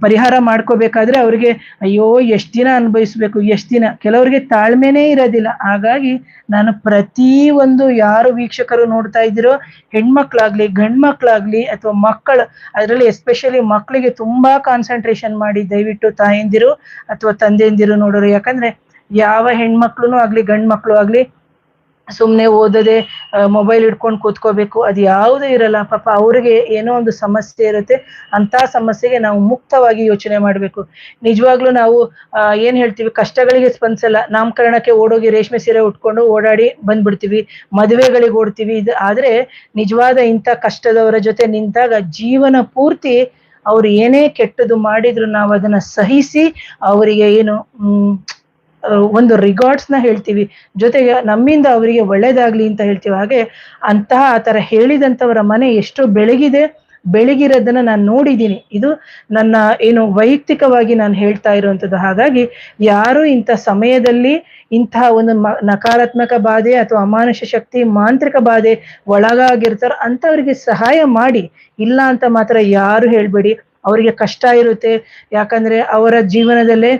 ಪರಿಹಾರ ಮಾಡ್ಕೋಬೇಕಾದ್ರೆ ಅವ್ರಿಗೆ, ಅಯ್ಯೋ, ಎಷ್ಟು ದಿನ ಅನುಭವಿಸ್ಬೇಕು, ಎಷ್ಟು ದಿನ? ಕೆಲವರಿಗೆ ತಾಳ್ಮೆನೇ ಇರೋದಿಲ್ಲ. ಹಾಗಾಗಿ ನಾನು ಪ್ರತಿ ಒಂದು ಯಾರು ವೀಕ್ಷಕರು ನೋಡ್ತಾ ಇದ್ದೀರೋ, ಹೆಣ್ಮಕ್ಳಾಗ್ಲಿ, ಗಂಡ್ಮಕ್ಳಾಗ್ಲಿ ಅಥವಾ ಮಕ್ಕಳು, ಅದರಲ್ಲಿ ಎಸ್ಪೆಷಲಿ ಮಕ್ಕಳಿಗೆ ತುಂಬಾ ಕಾನ್ಸಂಟ್ರೇಷನ್ ಮಾಡಿ ದಯವಿಟ್ಟು ತಾಯಂದಿರು ಅಥವಾ ತಂದೆಯಂದಿರು ನೋಡೋರು. ಯಾಕಂದ್ರೆ, ಯಾವ ಹೆಣ್ಮಕ್ಳು ಆಗ್ಲಿ ಗಂಡ್ ಮಕ್ಳು ಆಗ್ಲಿ ಸುಮ್ನೆ ಓದದೆ ಮೊಬೈಲ್ ಹಿಡ್ಕೊಂಡು ಕೂತ್ಕೋಬೇಕು, ಅದು ಯಾವುದೂ ಇರಲ್ಲ. ಪಾಪ ಅವ್ರಿಗೆ ಏನೋ ಒಂದು ಸಮಸ್ಯೆ ಇರುತ್ತೆ ಅಂತ ಸಮಸ್ಯೆಗೆ ನಾವು ಮುಕ್ತವಾಗಿ ಯೋಚನೆ ಮಾಡಬೇಕು. ನಿಜವಾಗ್ಲೂ ನಾವು ಏನು ಹೇಳ್ತೀವಿ, ಕಷ್ಟಗಳಿಗೆ ಸ್ಪಂದಿಸಲ್ಲ. ನಾಮಕರಣಕ್ಕೆ ಓಡೋಗಿ ರೇಷ್ಮೆ ಸೀರೆ ಉಟ್ಕೊಂಡು ಓಡಾಡಿ ಬಂದ್ಬಿಡ್ತೀವಿ. ಮದುವೆಗಳಿಗೆ ಓಡ್ತೀವಿ. ಇದು ಆದ್ರೆ ನಿಜವಾದ ಇಂಥ ಕಷ್ಟದವರ ಜೊತೆ ನಿಂತಾಗ ಜೀವನ ಪೂರ್ತಿ ಅವ್ರು ಏನೇ ಕೆಟ್ಟದು ಮಾಡಿದ್ರು ನಾವು ಅದನ್ನ ಸಹಿಸಿ ಅವರಿಗೆ ಏನು ಒಂದು ರಿಗಾರ್ಡ್ಸ್ನ ಹೇಳ್ತೀವಿ. ಜೊತೆಗೆ ನಮ್ಮಿಂದ ಅವರಿಗೆ ಒಳ್ಳೇದಾಗ್ಲಿ ಅಂತ ಹೇಳ್ತೀವಿ. ಹಾಗೆ ಅಂತಹ ಆ ತರ ಹೇಳಿದಂತವರ ಮನೆ ಎಷ್ಟು ಬೆಳಗಿದೆ. ಬೆಳಗಿರೋದನ್ನ ನಾನು ನೋಡಿದ್ದೀನಿ ಇದು ನನ್ನ ಏನು ವೈಯಕ್ತಿಕವಾಗಿ ನಾನು ಹೇಳ್ತಾ ಇರುವಂಥದ್ದು ಹಾಗಾಗಿ ಯಾರು ಇಂಥ ಸಮಯದಲ್ಲಿ ಇಂತಹ ಒಂದು ನಕಾರಾತ್ಮಕ ಬಾಧೆ ಅಥವಾ ಅಮಾನುಷ ಶಕ್ತಿ, ಮಾಂತ್ರಿಕ ಬಾಧೆ ಒಳಗಾಗಿರ್ತಾರೋ ಅಂಥವ್ರಿಗೆ ಸಹಾಯ ಮಾಡಿ. ಇಲ್ಲ ಅಂತ ಮಾತ್ರ ಯಾರು ಹೇಳ್ಬೇಡಿ. ಅವರಿಗೆ ಕಷ್ಟ ಇರುತ್ತೆ. ಯಾಕಂದ್ರೆ ಅವರ ಜೀವನದಲ್ಲೇ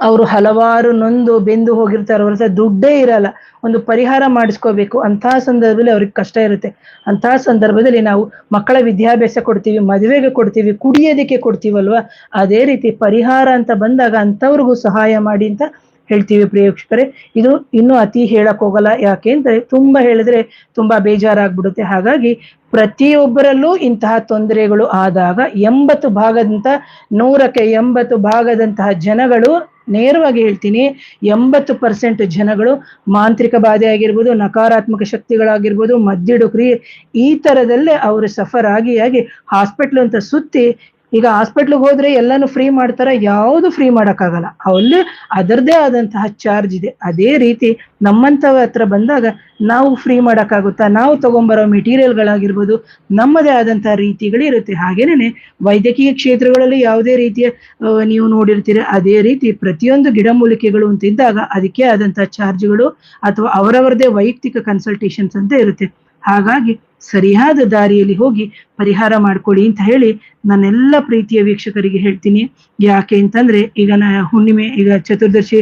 ಅವರು ಹಲವಾರು ನೊಂದು ಬೆಂದು ಹೋಗಿರ್ತಾರೆ, ಅವ್ರ ಹತ್ರ ದುಡ್ಡೇ ಇರಲ್ಲ. ಒಂದು ಪರಿಹಾರ ಮಾಡಿಸ್ಕೋಬೇಕು. ಅಂತಹ ಸಂದರ್ಭದಲ್ಲಿ ಅವ್ರಿಗೆ ಕಷ್ಟ ಇರುತ್ತೆ. ಅಂತಹ ಸಂದರ್ಭದಲ್ಲಿ ನಾವು ಮಕ್ಕಳ ವಿದ್ಯಾಭ್ಯಾಸ ಕೊಡ್ತೀವಿ, ಮದುವೆಗೆ ಕೊಡ್ತೀವಿ, ಕುಡಿಯೋದಕ್ಕೆ ಕೊಡ್ತೀವಲ್ವಾ? ಅದೇ ರೀತಿ ಪರಿಹಾರ ಅಂತ ಬಂದಾಗ ಅಂಥವ್ರಿಗೂ ಸಹಾಯ ಮಾಡಿ ಅಂತ ಹೇಳ್ತೀವಿ ಪ್ರೇಕ್ಷಕರೆ. ಇದು ಇನ್ನು ಅತಿ ಹೇಳಕ್ ಹೋಗಲ್ಲ. ಯಾಕೆ ಅಂದ್ರೆ ತುಂಬಾ ಹೇಳಿದ್ರೆ ತುಂಬಾ ಬೇಜಾರಾಗ್ಬಿಡುತ್ತೆ. ಹಾಗಾಗಿ ಪ್ರತಿಯೊಬ್ಬರಲ್ಲೂ ಇಂತಹ ತೊಂದರೆಗಳು ಆದಾಗ ಎಂಬತ್ತು ಭಾಗದಂತ ನೂರಕ್ಕೆ ಎಂಬತ್ತು ಭಾಗದಂತಹ ಜನಗಳು ನೇರವಾಗಿ ಹೇಳ್ತೀನಿ, ಎಂಬತ್ತು ಪರ್ಸೆಂಟ್ ಜನಗಳು ಮಾಂತ್ರಿಕ ಬಾಧೆ ಆಗಿರ್ಬೋದು, ನಕಾರಾತ್ಮಕ ಶಕ್ತಿಗಳಾಗಿರ್ಬೋದು ಮದ್ದಿಡು ಕ್ರಿಯೆ ಈ ತರದಲ್ಲೇ ಅವರು ಸಫರ್ ಆಗಿ ಆಗಿ ಹಾಸ್ಪಿಟ್ಲ್ ಅಂತ ಸುತ್ತಿ ಈಗ ಹಾಸ್ಪಿಟ್ಲಿಗೆ ಹೋದ್ರೆ ಎಲ್ಲಾನು ಫ್ರೀ ಮಾಡ್ತಾರ, ಯಾವುದು ಫ್ರೀ ಮಾಡೋಕ್ಕಾಗಲ್ಲ. ಅಲ್ಲಿ ಅದರದೇ ಆದಂತಹ ಚಾರ್ಜ್ ಇದೆ. ಅದೇ ರೀತಿ ನಮ್ಮಂತವ ಹತ್ರ ಬಂದಾಗ ನಾವು ಫ್ರೀ ಮಾಡೋಕ್ಕಾಗುತ್ತಾ? ನಾವು ತಗೊಂಬರೋ ಮೆಟೀರಿಯಲ್ಗಳಾಗಿರ್ಬೋದು ನಮ್ಮದೇ ಆದಂತಹ ರೀತಿಗಳಿರುತ್ತೆ. ಹಾಗೇನೆ ವೈದ್ಯಕೀಯ ಕ್ಷೇತ್ರಗಳಲ್ಲಿ ಯಾವುದೇ ರೀತಿಯ ನೀವು ನೋಡಿರ್ತೀರ, ಅದೇ ರೀತಿ ಪ್ರತಿಯೊಂದು ಗಿಡಮೂಲಿಕೆಗಳು ಅಂತ ಇದ್ದಾಗ ಅದಕ್ಕೆ ಆದಂತಹ ಚಾರ್ಜ್ಗಳು ಅಥವಾ ಅವರವರದೇ ವೈಯಕ್ತಿಕ ಕನ್ಸಲ್ಟೇಷನ್ಸ್ ಅಂತ ಇರುತ್ತೆ. ಹಾಗಾಗಿ ಸರಿಯಾದ ದಾರಿಯಲ್ಲಿ ಹೋಗಿ ಪರಿಹಾರ ಮಾಡ್ಕೊಳ್ಳಿ ಅಂತ ಹೇಳಿ ನಾನೆಲ್ಲ ಪ್ರೀತಿಯ ವೀಕ್ಷಕರಿಗೆ ಹೇಳ್ತೀನಿ. ಯಾಕೆ ಅಂತಂದ್ರೆ ಈಗ ನಾ ಹುಣ್ಣಿಮೆ, ಈಗ ಚತುರ್ದಶಿ,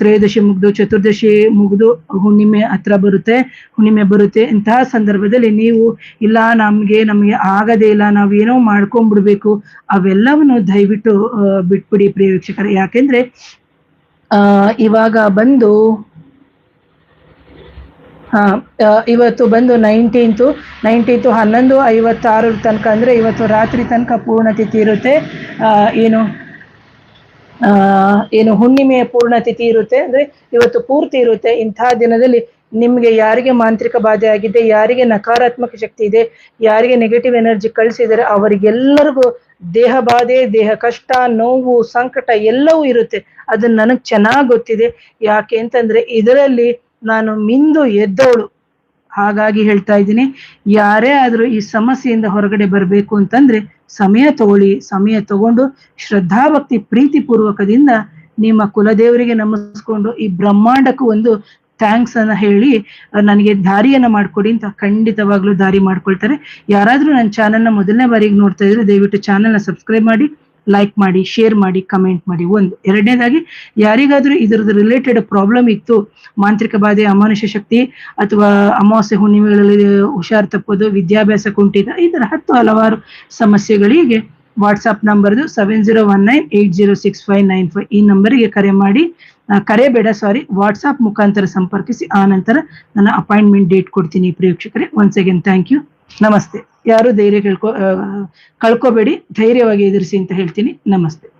ತ್ರಯೋದಶಿ ಮುಗ್ದು, ಚತುರ್ದಶಿ ಮುಗ್ದು ಹುಣ್ಣಿಮೆ ಹತ್ರ ಬರುತ್ತೆ, ಹುಣ್ಣಿಮೆ ಬರುತ್ತೆ ಇಂತಹ ಸಂದರ್ಭದಲ್ಲಿ ನೀವು ಇಲ್ಲ ನಮ್ಗೆ ನಮ್ಗೆ ಆಗದೇ ಇಲ್ಲ, ನಾವೇನೋ ಮಾಡ್ಕೊಂಡ್ಬಿಡ್ಬೇಕು, ಅವೆಲ್ಲವನ್ನು ದಯವಿಟ್ಟು ಬಿಟ್ಬಿಡಿ ಪ್ರಿಯ ವೀಕ್ಷಕರೇ. ಯಾಕೆಂದ್ರೆ ಇವಾಗ ಬಂದು ಇವತ್ತು ಬಂದು ನೈನ್ಟೀನ್ತು ನೈನ್ಟೀನ್ತು ಹನ್ನೊಂದು ಐವತ್ತಾರರ ತನಕ ಅಂದ್ರೆ ಇವತ್ತು ರಾತ್ರಿ ತನಕ ಪೂರ್ಣತಿಥಿ ಇರುತ್ತೆ ಏನು ಏನು ಹುಣ್ಣಿಮೆಯ ಪೂರ್ಣ ತಿಥಿ ಇರುತ್ತೆ ಅಂದ್ರೆ ಇವತ್ತು ಪೂರ್ತಿ ಇರುತ್ತೆ. ಇಂತಹ ದಿನದಲ್ಲಿ ನಿಮಗೆ ಯಾರಿಗೆ ಮಾಂತ್ರಿಕ ಬಾಧೆ ಆಗಿದೆ, ಯಾರಿಗೆ ನಕಾರಾತ್ಮಕ ಶಕ್ತಿ ಇದೆ, ಯಾರಿಗೆ ನೆಗೆಟಿವ್ ಎನರ್ಜಿ ಕಳಿಸಿದರೆ ಅವರಿಗೆಲ್ಲರಿಗೂ ದೇಹ ಬಾಧೆ, ದೇಹ ಕಷ್ಟ, ನೋವು, ಸಂಕಟ ಎಲ್ಲವೂ ಇರುತ್ತೆ. ಅದು ನನಗೆ ಚೆನ್ನಾಗ್ ಗೊತ್ತಿದೆ. ಯಾಕೆ ಅಂತಂದ್ರೆ ಇದರಲ್ಲಿ ನಾನು ಮಿಂದು ಎದ್ದೋಳು. ಹಾಗಾಗಿ ಹೇಳ್ತಾ ಇದ್ದೀನಿ, ಯಾರೇ ಆದ್ರೂ ಈ ಸಮಸ್ಯೆಯಿಂದ ಹೊರಗಡೆ ಬರಬೇಕು ಅಂತಂದ್ರೆ ಸಮಯ ತಗೊಳ್ಳಿ, ಸಮಯ ತಗೊಂಡು ಶ್ರದ್ಧಾಭಕ್ತಿ ಪ್ರೀತಿ ಪೂರ್ವಕದಿಂದ ನಿಮ್ಮ ಕುಲದೇವರಿಗೆ ನಮಸ್ಕೊಂಡು ಈ ಬ್ರಹ್ಮಾಂಡಕ್ಕೂ ಒಂದು ಥ್ಯಾಂಕ್ಸ್ ಅನ್ನ ಹೇಳಿ ನನಗೆ ದಾರಿಯನ್ನ ಮಾಡ್ಕೊಡಿ ಅಂತ ಖಂಡಿತವಾಗ್ಲೂ ದಾರಿ ಮಾಡ್ಕೊಳ್ತಾರೆ. ಯಾರಾದ್ರೂ ನನ್ನ ಚಾನಲ್ನ ಮೊದಲನೇ ಬಾರಿಗೆ ನೋಡ್ತಾ ಇದ್ರೆ ದಯವಿಟ್ಟು ಚಾನಲ್ನ ಸಬ್ಸ್ಕ್ರೈಬ್ ಮಾಡಿ. ಲೈಕ್ ಮಾಡಿ ಶೇರ್ ಮಾಡಿ ಕಮೆಂಟ್ ಮಾಡಿ. ಒಂದು, ಎರಡನೇದಾಗಿ ಯಾರಿಗಾದ್ರೂ ಇದ್ರದ್ದು ರಿಲೇಟೆಡ್ ಪ್ರಾಬ್ಲಮ್ ಇತ್ತು, ಮಾಂತ್ರಿಕ ಬಾಧೆ ಅಮಾನುಷ್ಯ ಶಕ್ತಿ ಅಥವಾ ಅಮಾವಾಸ್ಯ ಹುಣ್ಣಿಮೆಗಳಲ್ಲಿ ಹುಷಾರ್ ತಪ್ಪೋದು ವಿದ್ಯಾಭ್ಯಾಸ ಕುಂಠಿತ ಈ ತರ ಹತ್ತು ಹಲವಾರು ಸಮಸ್ಯೆಗಳಿಗೆ WhatsApp ನಂಬರ್ದು seven zero one nine eight zero six five nine five ಈ ನಂಬರಿಗೆ ಕರೆ ಮಾಡಿ ಕರೆ ಬೇಡ ಸಾರಿ ವಾಟ್ಸ್ಆಪ್ ಮುಖಾಂತರ ಸಂಪರ್ಕಿಸಿ, ಆ ನಂತರ ನನ್ನ ಅಪಾಯಿಂಟ್ಮೆಂಟ್ ಡೇಟ್ ಕೊಡ್ತೀನಿ ಪ್ರೇಕ್ಷಕರೇ ಒನ್ಸ್ ಅಗೇನ್ ಥ್ಯಾಂಕ್ ಯು ನಮಸ್ತೆ. ಯಾರು ಧೈರ್ಯ ಕೇಳ್ಕೊ ಕಳ್ಕೊಬೇಡಿ. ಧೈರ್ಯವಾಗಿ ಎದುರಿಸಿ ಅಂತ ಹೇಳ್ತೀನಿ. ನಮಸ್ತೆ.